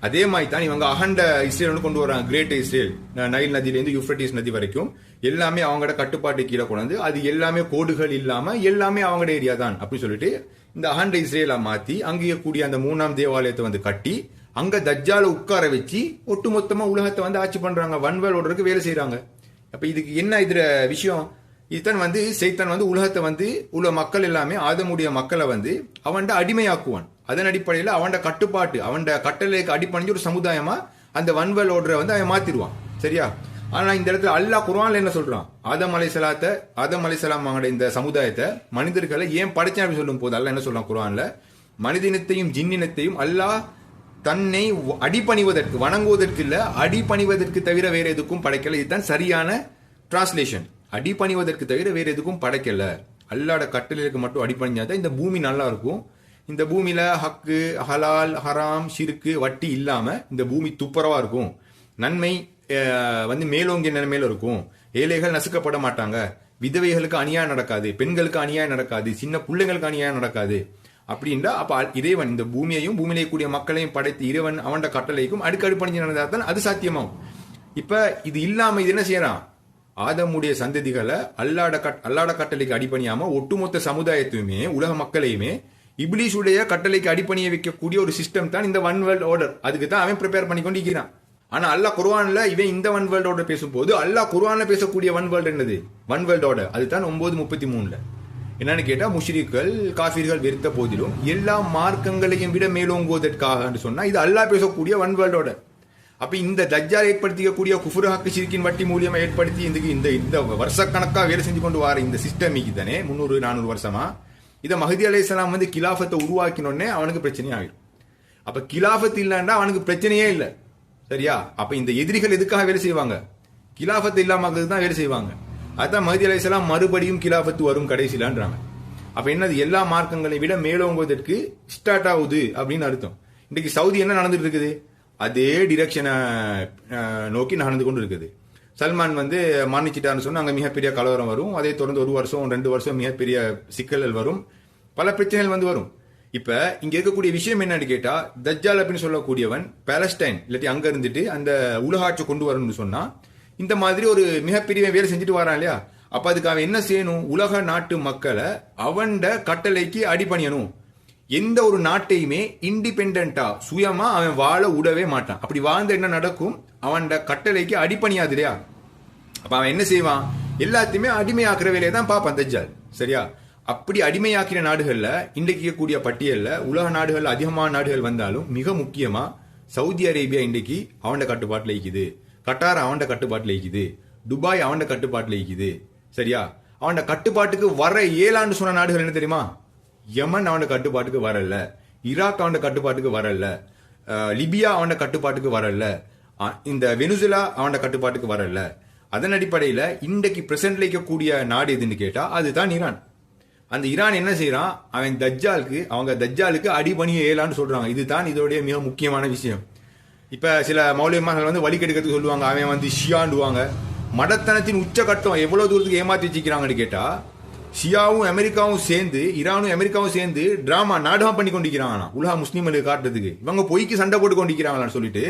அதே மாதிரி தான் இவங்க அகண்ட இஸ்ரேல் வந்து கொண்டு வராங்க கிரேட் இஸ்ரேல் நைல் நதியிலேருந்து யூஃப்ரட்டிஸ் நதி வரைக்கும். எல்லாமே அவங்களோட கட்டுப்பாட்டு கீழே கொண்டு வந்து அது எல்லாமே கோடுகள் இல்லாமல் எல்லாமே அவங்களோட ஏரியா தான் அப்படின்னு சொல்லிட்டு இந்த அகண்ட இஸ்ரேலா மாற்றி அங்கேயே கூடிய அந்த மூணாம் தேவாலயத்தை வந்து கட்டி அங்க தஜ்ஜால உட்கார வச்சு ஒட்டுமொத்தமா உலகத்தை வந்து ஆட்சி பண்றாங்க. வன்வல் ஓடுறதுக்கு வேலை செய்யறாங்க அப்போ இதுக்கு என்ன இதில் விஷயம்? இதுதான் வந்து சைத்தான் வந்து உலகத்தை வந்து உள்ள மக்கள் எல்லாமே ஆதமுடைய மக்களை வந்து அவன்ட அடிமையாக்குவான். அதன் அடிப்படையில் அவன்ட கட்டுப்பாட்டு அவன்ட கட்டளைக்கு அடிப்படைஞ்சு ஒரு சமுதாயமாக அந்த வன்வல் ஓடுற வந்து அவன் மாத்திடுவான். சரியா? ஆனால் இந்த இடத்துல அல்லாஹ் குரான்ல என்ன சொல்றான்? ஆதம் அலைசலாத்த ஆதம் அலைசலாம் இந்த சமுதாயத்தை மனிதர்களை ஏன் படைச்சான் அப்படின்னு சொல்லும் போது அல்லாஹ் என்ன சொல்றான் குரானில் மனிதனத்தையும் ஜின்னினத்தையும் அல்லாஹ் தன்னை அடிபணிவதற்கு வணங்குவதற்கு இல்லை அடிபணிவதற்கு தவிர வேற எதுக்கும் படைக்கல. இதுதான் சரியான டிரான்ஸ்லேஷன் அடிபணிவதற்கு தவிர வேற எதுக்கும் படைக்கல. அல்லாட கட்டளைக்கு மட்டும் அடிபணிஞ்சாதான் இந்த பூமி நல்லா இருக்கும் இந்த பூமியில ஹக்கு ஹலால் ஹராம் ஷிருக்கு வட்டி இல்லாம இந்த பூமி துப்புரவா இருக்கும். நன்மை வந்து மேலோங்கிய நிலைமையில இருக்கும். ஏழைகள் நசுக்கப்பட மாட்டாங்க. விதவைகளுக்கு அநியாயம் நடக்காது. பெண்களுக்கு அநியாயம் நடக்காது. சின்ன பிள்ளைங்களுக்கு அநியாயம் நடக்காது. அப்படின்றா அப்ப இறைவன் இந்த பூமியையும் பூமியிலே கூடிய மக்களையும் படைத்து இறைவன் அவன்ட கட்டளைக்கும் அடுக்கடு பணிஞ்சு நடந்தால் அது சாத்தியமாகும். இப்ப இது இல்லாம இது என்ன செய்யறான்? ஆதமுடைய சந்ததிகளை அல்லாட கட் அல்லாட கட்டளைக்கு அடிபணியாம ஒட்டுமொத்த சமுதாயத்தையுமே உலக மக்களையுமே இப்லீஸுடைய கட்டளைக்கு அடிபணிய வைக்கக்கூடிய ஒரு சிஸ்டம் தான் இந்த ஒன் வேர்ல்ட் ஆர்டர் அதுக்கு தான் அவன் ப்ரிப்பேர் பண்ணி கொண்டு இருக்கிறான் ஆனா அல்லாஹ் குர்ஆன்ல இவன் இந்த ஒன் வேர்ல்ட் ஆர்டர் பேசும்போது அல்லா குர்வானில் பேசக்கூடிய ஒன் வேர்ல்ட் என்னது? ஒன் வேர்ல்ட் ஆர்டர் அதுதான் ஒன்பது முப்பத்தி மூணுல. என்னன்னு கேட்டா முஷ்ரிக்கள் காஃபிர்கள் வெறுத்த போதிலும் எல்லா மார்க்கங்களையும் விட மேலோங்குவதற்காக சொன்னா இது அல்லாஹ் பேசக்கூடிய ஒன் வேர்ல்ட் ஆர்டர் அப்ப இந்த தஜ்ஜால் ஏற்படுத்திக்கக்கூடிய குஃபுர் ஹக்கு சிரிக்கின் வட்டி மூலியமா ஏற்படுத்தி இந்த இந்த இந்த வருஷக்கணக்காக வேலை செஞ்சு கொண்டு வர இந்த சிஸ்டம் தானே முந்நூறு நானூறு வருஷமா? இதை மஹதி இஸ்லாம் வந்து கிலாஃபத்தை உருவாக்கினோடனே அவனுக்கு பிரச்சனை ஆகிடும் அப்ப கிலாஃபத் இல்லைன்னா அவனுக்கு பிரச்சனையே இல்லை. சரியா? அப்ப இந்த எதிரிகள் எதுக்காக வேலை செய்வாங்க? கிலாஃபத் இல்லாமல் தான் வேலை செய்வாங்க. அதான் மஹதி அலையாம் மறுபடியும் கிலாபத்து வரும் கடைசிலான்றாங்க அப்ப என்னது? எல்லா மார்க்கங்களை விட மேலோங்குவதற்கு ஸ்டார்ட் ஆகுது அப்படின்னு அர்த்தம். இன்னைக்கு சவுதி என்ன நடந்துட்டு இருக்குது? அதே டிரெக்ஷனை நோக்கி நடந்து கொண்டு இருக்குது. சல்மான் வந்து மன்னிச்சிட்டான்னு சொன்னால் அங்கே மிகப்பெரிய கலவரம் வரும். அதே தொடர்ந்து ஒரு வருஷம் ரெண்டு வருஷம் மிகப்பெரிய சிக்கல்கள் வரும். பல பிரச்சனைகள் வந்து வரும். இப்போ இங்கே இருக்கக்கூடிய விஷயம் என்னன்னு கேட்டால் தஜ்ஜால் அப்படின்னு சொல்லக்கூடியவன் பேலஸ்டைன் இல்லாட்டி அங்கே இருந்துட்டு அந்த உலகாட்சி கொண்டு வரணும்னு சொன்னால் இந்த மாதிரி ஒரு மிகப்பெரிய வேலை செஞ்சுட்டு வரான் இல்லையா? அப்ப அதுக்கு அவன் என்ன செய்யணும்? உலக நாட்டு மக்களை அவன்ட கட்டளைக்கு அடிபணியணும் எந்த ஒரு நாட்டையுமே இண்டிபெண்டா சுயமா அவன் வாழ விடவே மாட்டான். அப்படி வாழ்ந்த என்ன நடக்கும்? அவன்ட கட்டளைக்கு அடிபணியாது இல்லையா? அப்ப அவன் என்ன செய்வான்? எல்லாத்தையுமே அடிமையாக்குற வேலையை தான் பார்ப்பான் தஜ்ஜால். சரியா? அப்படி அடிமையாக்கின நாடுகள்ல இன்றைக்கு இருக்கக்கூடிய பட்டியல்ல உலக நாடுகள் அதிகமான நாடுகள் வந்தாலும் மிக முக்கியமா சவுதி அரேபியா இன்றைக்கு அவன்ட கட்டுப்பாட்டில் இருக்குது கட்டார் அவன்ட கட்டுப்பாட்டில் இருக்குது துபாய் அவன்ட கட்டுப்பாட்டில் இருக்குது சரியா? அவன்ட கட்டுப்பாட்டுக்கு வர ஏழாண்டு சொன்ன நாடுகள் என்ன தெரியுமா? யமன் அவனோட கட்டுப்பாட்டுக்கு வரல. ஈராக் அவனோட கட்டுப்பாட்டுக்கு வரல. லிபியா அவனோட கட்டுப்பாட்டுக்கு வரல. இந்த வெனுசுலா அவனோட கட்டுப்பாட்டுக்கு வரல. அதன் அடிப்படையில் இன்றைக்கு பிரசன்ட்ல இருக்கக்கூடிய நாடு எதுன்னு கேட்டால் அதுதான் ஈரான். அந்த ஈரான் என்ன செய்யறான் அவன் தஜ்ஜாலுக்கு அவங்க தஜ்ஜாலுக்கு அடிபணிய ஏலான்னு சொல்றாங்க. இதுதான் இதோடைய மிக முக்கியமான விஷயம். இப்போ சில மௌலியமார்கள் வந்து வழி கெடுக்கிறதுக்கு சொல்லுவாங்க. அவன் வந்து ஷியாண்டுவாங்க மடத்தனத்தின் உச்சகட்டம் எவ்வளோ தூரத்துக்கு ஏமாற்றி வச்சுக்கிறாங்கன்னு கேட்டால் ஷியாவும் அமெரிக்காவும் சேர்ந்து ஈரானும் அமெரிக்காவும் சேர்ந்து டிராமா நாடகம் பண்ணி கொண்டிருக்கிறாங்களாம். உலக முஸ்லீம்களுக்கு காட்டுறதுக்கு. இவங்க பொய்க்கு சண்டை போட்டு கொண்டிருக்கிறாங்களான்னு சொல்லிட்டு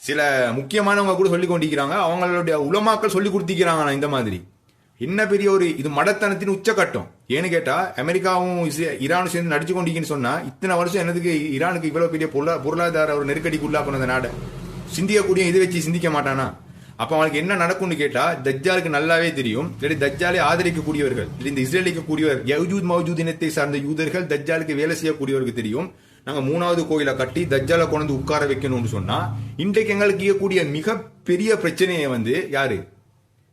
சில முக்கியமானவங்க கூட சொல்லி கொண்டிருக்கிறாங்க. அவங்களுடைய உலமாக்கள் சொல்லி கொடுத்திக்கிறாங்க இந்த மாதிரி. என்ன பெரிய ஒரு இது மடத்தனத்தின் உச்சக்கட்டம்? ஏன்னு கேட்டா அமெரிக்காவும் ஈரானும் சேர்ந்து நடிச்சு கொண்டீங்கன்னு சொன்னா இத்தனை வருஷம் என்னதுக்கு ஈரானுக்கு இவ்வளவு பெரிய பொருளா- பொருளாதார ஒரு நெருக்கடிக்கு உள்ளாக்கணும் அந்த நாடை? சிந்திக்கக்கூடிய இதை வச்சு சிந்திக்க மாட்டானா? அப்ப அவனுக்கு என்ன நடக்கும்னு கேட்டா தஜ்ஜாலுக்கு நல்லாவே தெரியும். இல்லாட்டி தஜ்ஜாலை ஆதரிக்கக்கூடியவர்கள் இந்த இஸ்ரேலிக்க கூடியவர் யஜூத் மௌஜூத் இனத்தை சார்ந்த யூதர்கள் தஜ்ஜாலுக்கு வேலை செய்யக்கூடியவருக்கு தெரியும். நாங்க மூணாவது கோயிலை கட்டி தஜ்ஜாலை கொண்டு உட்கார வைக்கணும்னு சொன்னா இன்றைக்கு எங்களுக்கு மிக மிகப்பெரிய பிரச்சனையை வந்து யாரு?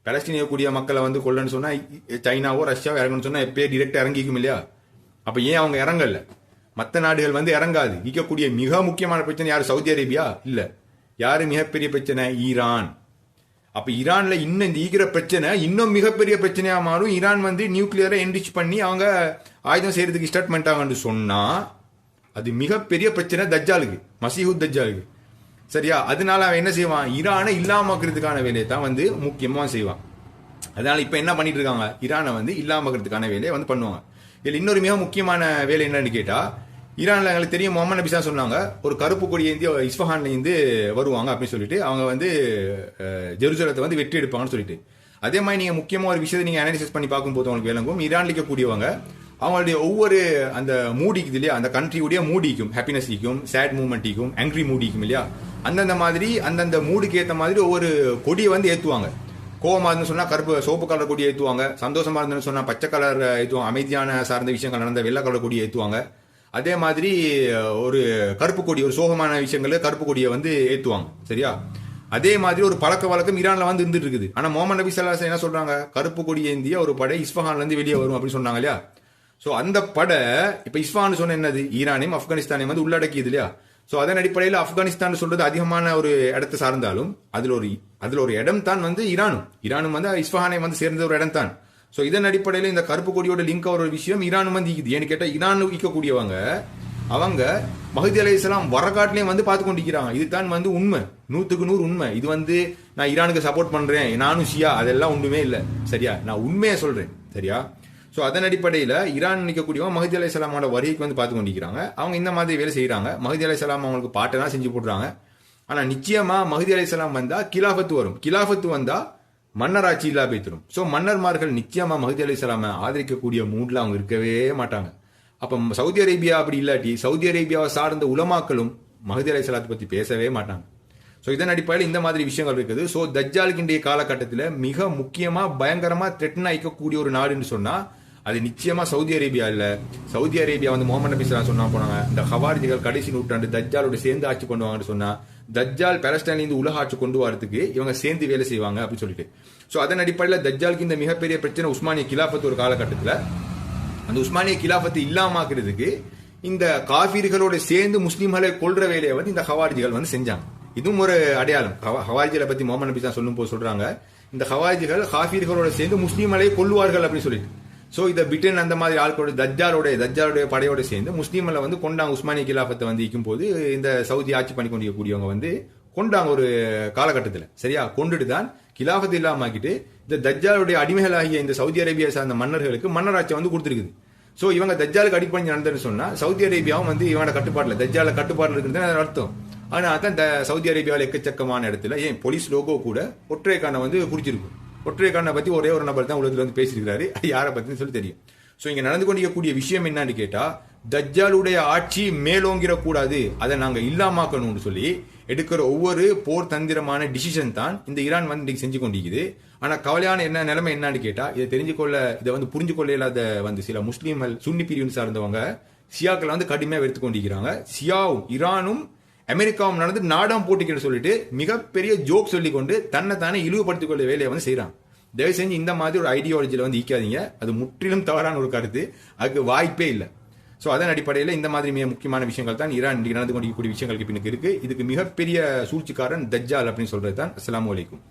பலஸ்தீனிய கூடிய மக்களை வந்து கொல்லன்னு சொன்னால் சைனாவோ ரஷ்யாவோ இறங்கணும்னு சொன்னால் எப்பயே டிரெக்டாக இறங்கிக்கும் இல்லையா? அப்போ ஏன் அவங்க இறங்கல? மற்ற நாடுகள் வந்து இறங்காது. இருக்கக்கூடிய மிக முக்கியமான பிரச்சனை யார்? Saudi Arabia? இல்லை. யார் மிகப்பெரிய பிரச்சனை? ஈரான். அப்போ ஈரானில் இன்னும் இந்த ஈகிற பிரச்சனை இன்னும் மிகப்பெரிய பிரச்சனையாக மாறும். ஈரான் வந்து நியூக்ளியரை என்ரிச் பண்ணி அவங்க ஆயுதம் செய்கிறதுக்கு ஸ்டார்ட் பண்ணிட்டாங்கன்னு சொன்னால் அது மிகப்பெரிய பிரச்சனை தஜ்ஜாலுக்கு மசீஹுத் தஜ்ஜாலுக்கு. சரியா? அதனால அவன் என்ன செய்வான்? ஈரானை இல்லாமக்கிறதுக்கான வேலையை தான் வந்து முக்கியமாக செய்வான். அதனால இப்போ என்ன பண்ணிட்டு இருக்காங்க ஈரானை வந்து இல்லாமக்கிறதுக்கான வேலையை வந்து பண்ணுவாங்க. இதில் இன்னொரு மிக முக்கியமான வேலை என்னன்னு கேட்டால் ஈரானில் எங்களுக்கு தெரியும் முகமது நபி தான் சொன்னாங்க ஒரு கருப்பு கொடி ஏந்தி இஸ்ஃபஹான்லேருந்து வருவாங்க அப்படின்னு சொல்லிட்டு அவங்க வந்து ஜெருசலத்தை வந்து வெற்றி எடுப்பாங்கன்னு சொல்லிட்டு. அதே மாதிரி நீங்கள் முக்கியமாக ஒரு விஷயத்தை நீங்கள் அனாலிசிஸ் பண்ணி பார்க்கும்போது உங்களுக்கு விளங்கும் ஈரானில் இருக்கக்கூடியவங்க அவங்களுடைய ஒவ்வொரு அந்த மூடிக்குது இல்லையா? அந்த கண்ட்ரியுடைய மூடிக்கும் ஹாப்பினஸ்க்கும் சேட் மூமெண்ட்டிக்கும் ஆங்க்ரி மூடிக்கும் இல்லையா? அந்தந்த மாதிரி அந்தந்த மூடுக்கு ஏற்ற மாதிரி ஒவ்வொரு கொடியை வந்து ஏற்றுவாங்க கோவமாக இருந்துன்னு சொன்னால் கருப்பு சோப்பு கலர் கொடி ஏற்றுவாங்க சந்தோஷமாக இருந்துன்னு சொன்னால் பச்சை கலர் ஏற்றுவாங்க அமைதியான சார்ந்த விஷயங்கள் நடந்த வெள்ளை கலர் கொடி ஏற்றுவாங்க அதே மாதிரி ஒரு கருப்பு கொடி ஒரு சோகமான விஷயங்கள் கருப்பு கொடியை வந்து ஏற்றுவாங்க சரியா? அதே மாதிரி ஒரு பழக்க வழக்கம் ஈரானில் வந்து இருந்துட்டு இருக்குது. ஆனால் மோமன் நபி சல்லாஸ் என்ன சொல்கிறாங்க கருப்பு கொடி ஏந்திய ஒரு படை இஸ்ஃபஹான்லேருந்து வெளியே வரும் அப்படின்னு சொன்னாங்க இல்லையா? ஸோ அந்த படை இப்போ இஸ்ஃபான்னு சொன்ன என்னது? ஈரானையும் ஆப்கானிஸ்தானையும் வந்து உள்ளடக்கியது இல்லையா? ஸோ அதன் அடிப்படையில் ஆப்கானிஸ்தான் சொல்றது அதிகமான ஒரு இடத்தை சார்ந்தாலும் அதில் ஒரு அதில் ஒரு இடம் தான் வந்து ஈரானும். ஈரானும் வந்து இஸ்ஃபஹானை வந்து சேர்ந்த ஒரு இடம் தான். ஸோ இதன் அடிப்படையில் இந்த கருப்பு கொடியோட லிங்க் ஆகிற ஒரு விஷயம் ஈரானும் வந்து ஈக்குது. ஏன்னு கேட்டால் ஈரான் ஈக்கக்கூடியவங்க அவங்க மஹதி அலி இஸ்லாம் வரகாட்டிலையும் வந்து பார்த்து கொண்டிருக்கிறாங்க. இதுதான் வந்து உண்மை. நூற்றுக்கு நூறு உண்மை. இது வந்து நான் ஈரானுக்கு சப்போர்ட் பண்ணுறேன் நானும் ஷியா. அதெல்லாம் ஒன்றுமே இல்லை. சரியா? நான் உண்மையை சொல்கிறேன் சரியா? ஸோ அதன் அடிப்படையில் ஈரான் நிற்கக்கூடியவங்க மஹதி அலை சலாமோட வருகைக்கு வந்து பார்த்து கொண்டிருக்கிறாங்க. அவங்க இந்த மாதிரி வேலை செய்கிறாங்க மஹதி அலை சலாம் அவங்களுக்கு பாட்டெல்லாம் செஞ்சு போடுறாங்க ஆனால் நிச்சயமாக மஹதி அலை சலாம் வந்தால் கிலாஃபத்து வரும். கிலாஃபத்து மன்னர் மன்னராட்சி இல்லா போய்த்திரும் ஸோ மன்னர்மார்கள் நிச்சயமாக மஹதி அலை சலாமை ஆதரிக்கக்கூடிய மூடில் அவங்க இருக்கவே மாட்டாங்க. அப்போ சவுதி அரேபியா அப்படி இல்லாட்டி சவுதி அரேபியாவை சார்ந்த உலமாக்களும் மஹதி அலை சலாத்தை பற்றி பேசவே மாட்டாங்க. ஸோ இதன் அடிப்படையில் இந்த மாதிரி விஷயங்கள் இருக்குது. ஸோ தஜ்ஜாலுக்கு இன்றைய காலகட்டத்தில் மிக முக்கியமாக பயங்கரமாக த்ரெட்டன் ஆயிக்கக்கூடிய ஒரு நாடுன்னு சொன்னால் அது நிச்சயமா சவுதி அரேபியா இல்ல. சவுதி அரேபியா வந்து முகமது நபி சொன்னா போனாங்க இந்த ஹவாரிஜிகள் கடைசி நூற்றாண்டு தஜ்ஜாலோட சேர்ந்து ஆட்சி பண்ணுவாங்கன்னு சொன்னா தஜ்ஜால் பாலஸ்டைன்ல இருந்து உலக ஆட்சி கொண்டு வரதுக்கு இவங்க சேர்ந்து வேலை செய்வாங்க அப்படின்னு சொல்லிட்டு. ஸோ அதன் அடிப்படையில் தஜ்ஜாலுக்கு இந்த மிகப்பெரிய பிரச்சனை உஸ்மானிய கிலாபத் ஒரு காலகட்டத்தில். அந்த உஸ்மானிய கிலாபத்தை இல்லாமாக்குறதுக்கு இந்த காஃபீர்களோட சேர்ந்து முஸ்லீம்களை கொள்ற வேலையை வந்து இந்த ஹவாரிஜிகள் வந்து செஞ்சாங்க. இதுவும் ஒரு அடையாளம். ஹவா- ஹவாரிஜிகளை பத்தி முகமது நபி தான் சொல்லும் போது சொல்றாங்க. இந்த ஹவாரிஜிகள் காஃபீர்களோட சேர்ந்து முஸ்லீம்களை கொல்லுவார்கள் அப்படின்னு சொல்லிட்டு. ஸோ இதை பிரிட்டன் அந்த மாதிரி ஆட்களோட தஜ்ஜாலோட தஜ்ஜாலுடைய படையோட சேர்ந்து முஸ்லீமில் வந்து கொண்டாங்க உஸ்மானிய கிலாபத்தை வந்து இருக்கும் போது இந்த சவுதி ஆட்சி பண்ணி கொண்டிருக்கக்கூடியவங்க வந்து கொண்டாங்க ஒரு காலகட்டத்தில். சரியா? கொண்டுட்டு தான் கிலாபத் இல்லாமக்கிட்டு இந்த தஜ்ஜாலுடைய அடிமைகளாகிய இந்த சவுதி அரேபியா சார்ந்த மன்னர்களுக்கு மன்னராட்சி வந்து கொடுத்துருக்குது. ஸோ இவங்க தஜ்ஜாலுக்கு அடிப்படை நடந்ததுன்னு சொன்னால் சவுதி அரேபியாவும் வந்து இவனோட கட்டுப்பாட்டில் தஜ்ஜால கட்டுப்பாட்டில் இருக்குதுன்னு அர்த்தம். ஆனால் அதான் இந்த சவுதி அரேபியாவில் எக்கச்சக்கமான இடத்துல ஏன் போலீஸ் லோகோ கூட ஒற்றைக்கான வந்து குறிச்சிருக்கும் ஒற்றைக்கான பத்தி ஒரே ஒரு நபர் தான் உலகத்துல வந்து பேசியிருக்காரு அது யாரை பத்தின்னு சொல்லி தெரியும். சோ இங்க நடந்து கொண்டிருக்கக்கூடிய விஷயம் என்னன்னு கேட்டா தஜ்ஜாலுடைய ஆட்சி மேலோங்கிற கூடாது. அதை நாங்க இல்லாமாக்கணும்னு சொல்லி எடுக்கிற ஒவ்வொரு போர் தந்திரமான டிசிஷன் தான் இந்த ஈரான் வந்து இன்னைக்கு செஞ்சு கொண்டிருக்குது. ஆனா கவலையான என்ன நிலைமை என்னன்னு கேட்டா இதை தெரிஞ்சுக்கொள்ள இதை வந்து புரிஞ்சு கொள்ள இல்லாத வந்து சில முஸ்லீம்கள் சுன்னி பிரிவின் சார்ந்தவங்க சியாக்களை வந்து கடுமையா வெறுத்து கொண்டிருக்கிறாங்க. சியாவும் ஈரானும் அமெரிக்காவும் நடந்து நாடாம் போட்டிக்கிட்டு சொல்லிட்டு மிகப்பெரிய ஜோக் சொல்லி கொண்டு தன்னை தானே இழிவுபடுத்திக் கொள்ள வேலையை வந்து செய்கிறான் தயவு செஞ்சு இந்த மாதிரி ஒரு ஐடியாலஜியில் வந்து ஈக்காதீங்க அது முற்றிலும் தவறான ஒரு கருத்து. அதுக்கு வாய்ப்பே இல்லை. ஸோ அதன் அடிப்படையில் இந்த மாதிரி மிக முக்கியமான விஷயங்கள் தான் ஈரான் இன்றைக்கு நடந்து கொண்டிருக்கக்கூடிய விஷயங்களுக்கு பின்னுக்கு இருக்கு. இதுக்கு மிகப்பெரிய சூழ்ச்சிக்காரன் தஜ்ஜால் அப்படின்னு சொல்றது தான் அஸ்லாம் வலைக்கும்